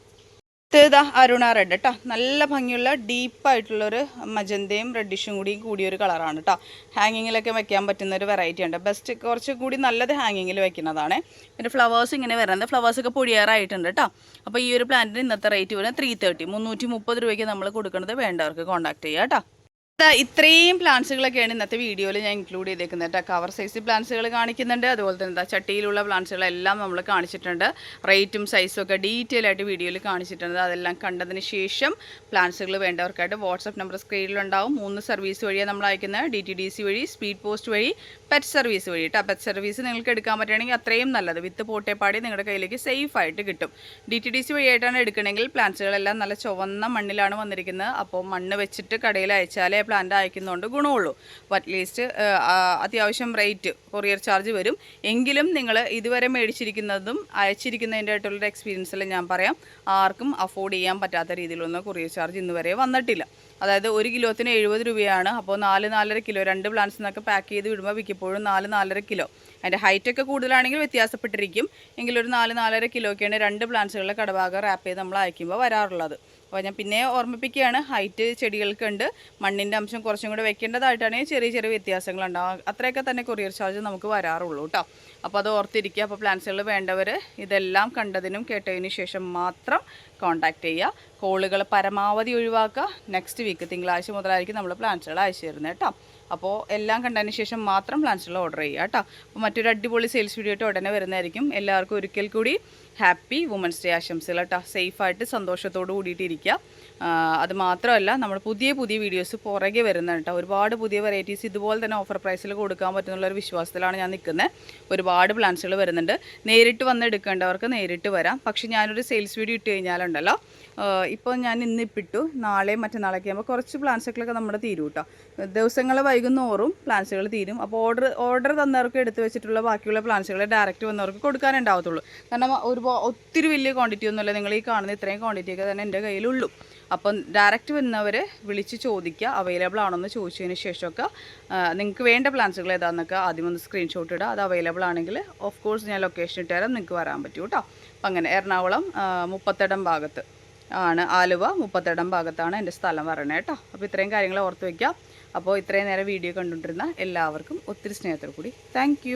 ഇതാ അരുണ റെഡ് കേട്ടോ നല്ല ഭംഗിയുള്ള ഡീപ്പായിട്ടുള്ളൊരു മജന്തയും റെഡിഷും കൂടി കൂടിയൊരു കളറാണ് കേട്ടോ ഹാങ്ങിങ്ങിലൊക്കെ വെക്കാൻ പറ്റുന്ന ഒരു വെറൈറ്റി ഉണ്ട്. ബെസ്റ്റ് കുറച്ചും കൂടി നല്ലത് ഹാങ്ങിങ്ങിൽ വെക്കുന്നതാണ്. പിന്നെ ഫ്ലവേഴ്സ് ഇങ്ങനെ വരുന്നത് ഫ്ലവേഴ്സൊക്കെ പൊടിയാറായിട്ടുണ്ട് കേട്ടോ അപ്പോൾ ഈ ഒരു പ്ലാന്റിന് ഇന്നത്തെ റേറ്റ് വരുന്നത് ത്രീ തേർട്ടി മുന്നൂറ്റി മുപ്പത് രൂപയ്ക്ക് നമ്മൾ കൊടുക്കുന്നത് വേണ്ടവർക്ക് കോൺടാക്ട് ചെയ്യാം കേട്ടോ ഇത്രയും പ്ലാന്റ്സുകളൊക്കെയാണ് ഇന്നത്തെ വീഡിയോയിൽ ഞാൻ ഇൻക്ലൂഡ് ചെയ്തേക്കുന്നത് കേട്ടോ കവർ സൈസ് പ്ലാന്റ്സുകൾ കാണിക്കുന്നുണ്ട്. അതുപോലെ തന്നെ എന്താ ചട്ടിയിലുള്ള പ്ലാന്റ്സുകളെല്ലാം നമ്മൾ കാണിച്ചിട്ടുണ്ട്. റേറ്റും സൈസും ഒക്കെ ഡീറ്റെയിൽ ആയിട്ട് വീഡിയോയിൽ കാണിച്ചിട്ടുണ്ട്. അതെല്ലാം കണ്ടതിന് ശേഷം പ്ലാന്റ്സുകൾ വേണ്ടവർക്കായിട്ട് വാട്സപ്പ് നമ്പർ സ്ക്രീനിലുണ്ടാവും. മൂന്ന് സർവീസ് വഴിയാണ് നമ്മൾ അയക്കുന്നത് ഡി ടി ഡി സി വഴി സ്പീഡ് പോസ്റ്റ് വഴി പെറ്റ് സർവീസ് വഴി കേട്ടോ പെറ്റ് സർവീസ് നിങ്ങൾക്ക് എടുക്കാൻ പറ്റുകയാണെങ്കിൽ അത്രയും നല്ലത്. വിത്ത് പോട്ടേപ്പാടി നിങ്ങളുടെ കയ്യിലേക്ക് സേഫ് ആയിട്ട് കിട്ടും. ഡി ടി ഡി സി വഴിയായിട്ടാണ് എടുക്കണമെങ്കിൽ പ്ലാന്റ്സുകളെല്ലാം നല്ല ചുവന്ന മണ്ണിലാണ് വന്നിരിക്കുന്നത്. അപ്പോൾ മണ്ണ് വെച്ചിട്ട് കടയിൽ അയച്ചാലേ പ്ലാന്റ് അയക്കുന്നതുകൊണ്ട് ഗുണമുള്ളൂ. അപ്പോൾ അറ്റ്ലീസ്റ്റ് അത്യാവശ്യം റേറ്റ് കൊറിയർ ചാർജ് വരും. എങ്കിലും നിങ്ങൾ ഇതുവരെ മേടിച്ചിരിക്കുന്നതും അയച്ചിരിക്കുന്നതിന്റെ ആയിട്ടുള്ള എക്സ്പീരിയൻസിൽ ഞാൻ പറയാം. ആർക്കും അഫോർഡ് ചെയ്യാൻ പറ്റാത്ത രീതിയിലൊന്നും കൊറിയർ ചാർജ് ഇന്ന് വരെ വന്നിട്ടില്ല. അതായത് ഒരു കിലോത്തിന് എഴുപത് രൂപയാണ്. അപ്പോൾ നാല് നാലര കിലോ രണ്ട് പ്ലാന്റ്സ് നിന്നൊക്കെ പാക്ക് ചെയ്ത് വിടുമ്പോൾ വിൽക്കുമ്പോഴും നാല് നാലര കിലോ. അതിന്റെ ഹൈറ്റൊക്കെ കൂടുതലാണെങ്കിൽ വ്യത്യാസപ്പെട്ടിരിക്കും. എങ്കിലും ഒരു നാല് നാലര കിലോയ്ക്കാണ് രണ്ട് പ്ലാന്റ്സുകളുടെ കടഭാഗം റാപ്പ് ചെയ്ത് നമ്മൾ അയക്കുമ്പോൾ വരാറുള്ളത്. അപ്പോൾ ഞാൻ പിന്നെ ഓർമ്മിപ്പിക്കുകയാണ് ഹൈറ്റ് ചെടികൾക്കുണ്ട്. മണ്ണിന്റെ അംശം കുറച്ചും കൂടെ വെക്കേണ്ടതായിട്ടാണെങ്കിൽ ചെറിയ ചെറിയ വ്യത്യാസങ്ങളുണ്ടാവും അത്രയൊക്കെ തന്നെ കൊറിയർ ചാർജ് നമുക്ക് വരാറുള്ളൂ കേട്ടോ അപ്പോൾ അത് ഓർത്തിരിക്കുക. അപ്പോൾ പ്ലാൻസുകൾ വേണ്ടവർ ഇതെല്ലാം കണ്ടതിനും കേട്ടതിനു ശേഷം മാത്രം കോൺടാക്റ്റ് ചെയ്യുക. കോളുകൾ പരമാവധി ഒഴിവാക്കുക. നെക്സ്റ്റ് വീക്ക് തിങ്കളാഴ്ച മുതലായിരിക്കും നമ്മൾ പ്ലാൻസുകൾ അയച്ചു തരുന്നത് കേട്ടോ അപ്പോൾ എല്ലാം കണ്ടതിന് ശേഷം മാത്രം പ്ലാൻസുകൾ ഓർഡർ ചെയ്യുക കേട്ടോ അപ്പോൾ മറ്റൊരു അടിപൊളി സെയിൽസ് വീഡിയോ ഉടനെ വരുന്നതായിരിക്കും. എല്ലാവർക്കും ഒരിക്കൽ കൂടി ഹാപ്പി വുമൻസ് ഡേ ആശംസകൾ കേട്ടോ. സേഫായിട്ട് സന്തോഷത്തോടു കൂടിയിട്ടിരിക്കുക. അത് മാത്രമല്ല നമ്മൾ പുതിയ പുതിയ വീഡിയോസ് പുറകെ വരുന്നുണ്ട് കേട്ടോ. ഒരുപാട് പുതിയ വെറൈറ്റീസ് ഇതുപോലെ തന്നെ ഓഫർ പ്രൈസിൽ കൊടുക്കാൻ പറ്റുന്നുള്ള ഒരു വിശ്വാസത്തിലാണ് ഞാൻ നിൽക്കുന്നത് ഒരുപാട് പ്ലാൻസുകൾ വരുന്നുണ്ട്. നേരിട്ട് വന്ന് എടുക്കേണ്ടവർക്ക് നേരിട്ട് വരാം. പക്ഷേ ഞാനൊരു സെയിൽസ് വീഡിയോ ഇട്ട് കഴിഞ്ഞാലുണ്ടല്ലോ ഇപ്പോൾ ഞാൻ ഇന്ന് ഇപ്പിട്ടു നാളെയും മറ്റന്നാളൊക്കെ ആകുമ്പോൾ കുറച്ച് പ്ലാൻസുകളൊക്കെ നമ്മുടെ തീരും കേട്ടോ ദിവസങ്ങൾ വൈകുന്നോറും പ്ലാൻസുകൾ തീരും. അപ്പോൾ ഓർഡർ ഓർഡർ തന്നവർക്ക് എടുത്തു വെച്ചിട്ടുള്ള ബാക്കിയുള്ള പ്ലാൻസുകൾ ഡയറക്റ്റ് വന്നവർക്ക് കൊടുക്കാനുണ്ടാവത്തുള്ളൂ കാരണം ഒരുപാട് ഒത്തിരി വലിയ ക്വാണ്ടിറ്റി ഒന്നുമില്ല. നിങ്ങൾ ഈ കാണുന്ന ഇത്രയും ക്വാണ്ടിറ്റിയൊക്കെ തന്നെ എന്റെ കയ്യിലുള്ളൂ. അപ്പം ഡയറക്റ്റ് വന്നവരെ വിളിച്ച് ചോദിക്കുക അവൈലബിൾ ആണെന്ന് ചോദിച്ചതിന് ശേഷമൊക്കെ നിങ്ങൾക്ക് വേണ്ട പ്ലാൻസുകൾ ഏതാണെന്നൊക്കെ ആദ്യം ഒന്ന് സ്ക്രീൻഷോട്ട് ഇടുക. അത് അവൈലബിൾ ആണെങ്കിൽ ഓഫ് കോഴ്സ് ഞാൻ ലൊക്കേഷൻ ഇട്ടുതരാം നിങ്ങൾക്ക് വരാൻ പറ്റും കേട്ടോ. അപ്പം അങ്ങനെ എറണാകുളം മുപ്പത്തെടം ഭാഗത്ത് ആണ് ആലുവ മുപ്പത്തെടം ഭാഗത്താണ് എന്റെ സ്ഥലം പറയണത് കേട്ടോ. അപ്പോൾ ഇത്രയും കാര്യങ്ങൾ ഓർത്ത് വയ്ക്കുക അപ്പോൾ ഇത്രയും നേരം വീഡിയോ കണ്ടുകൊണ്ടിരുന്ന എല്ലാവർക്കും ഒത്തിരി സ്നേഹത്തോടു കൂടി. താങ്ക്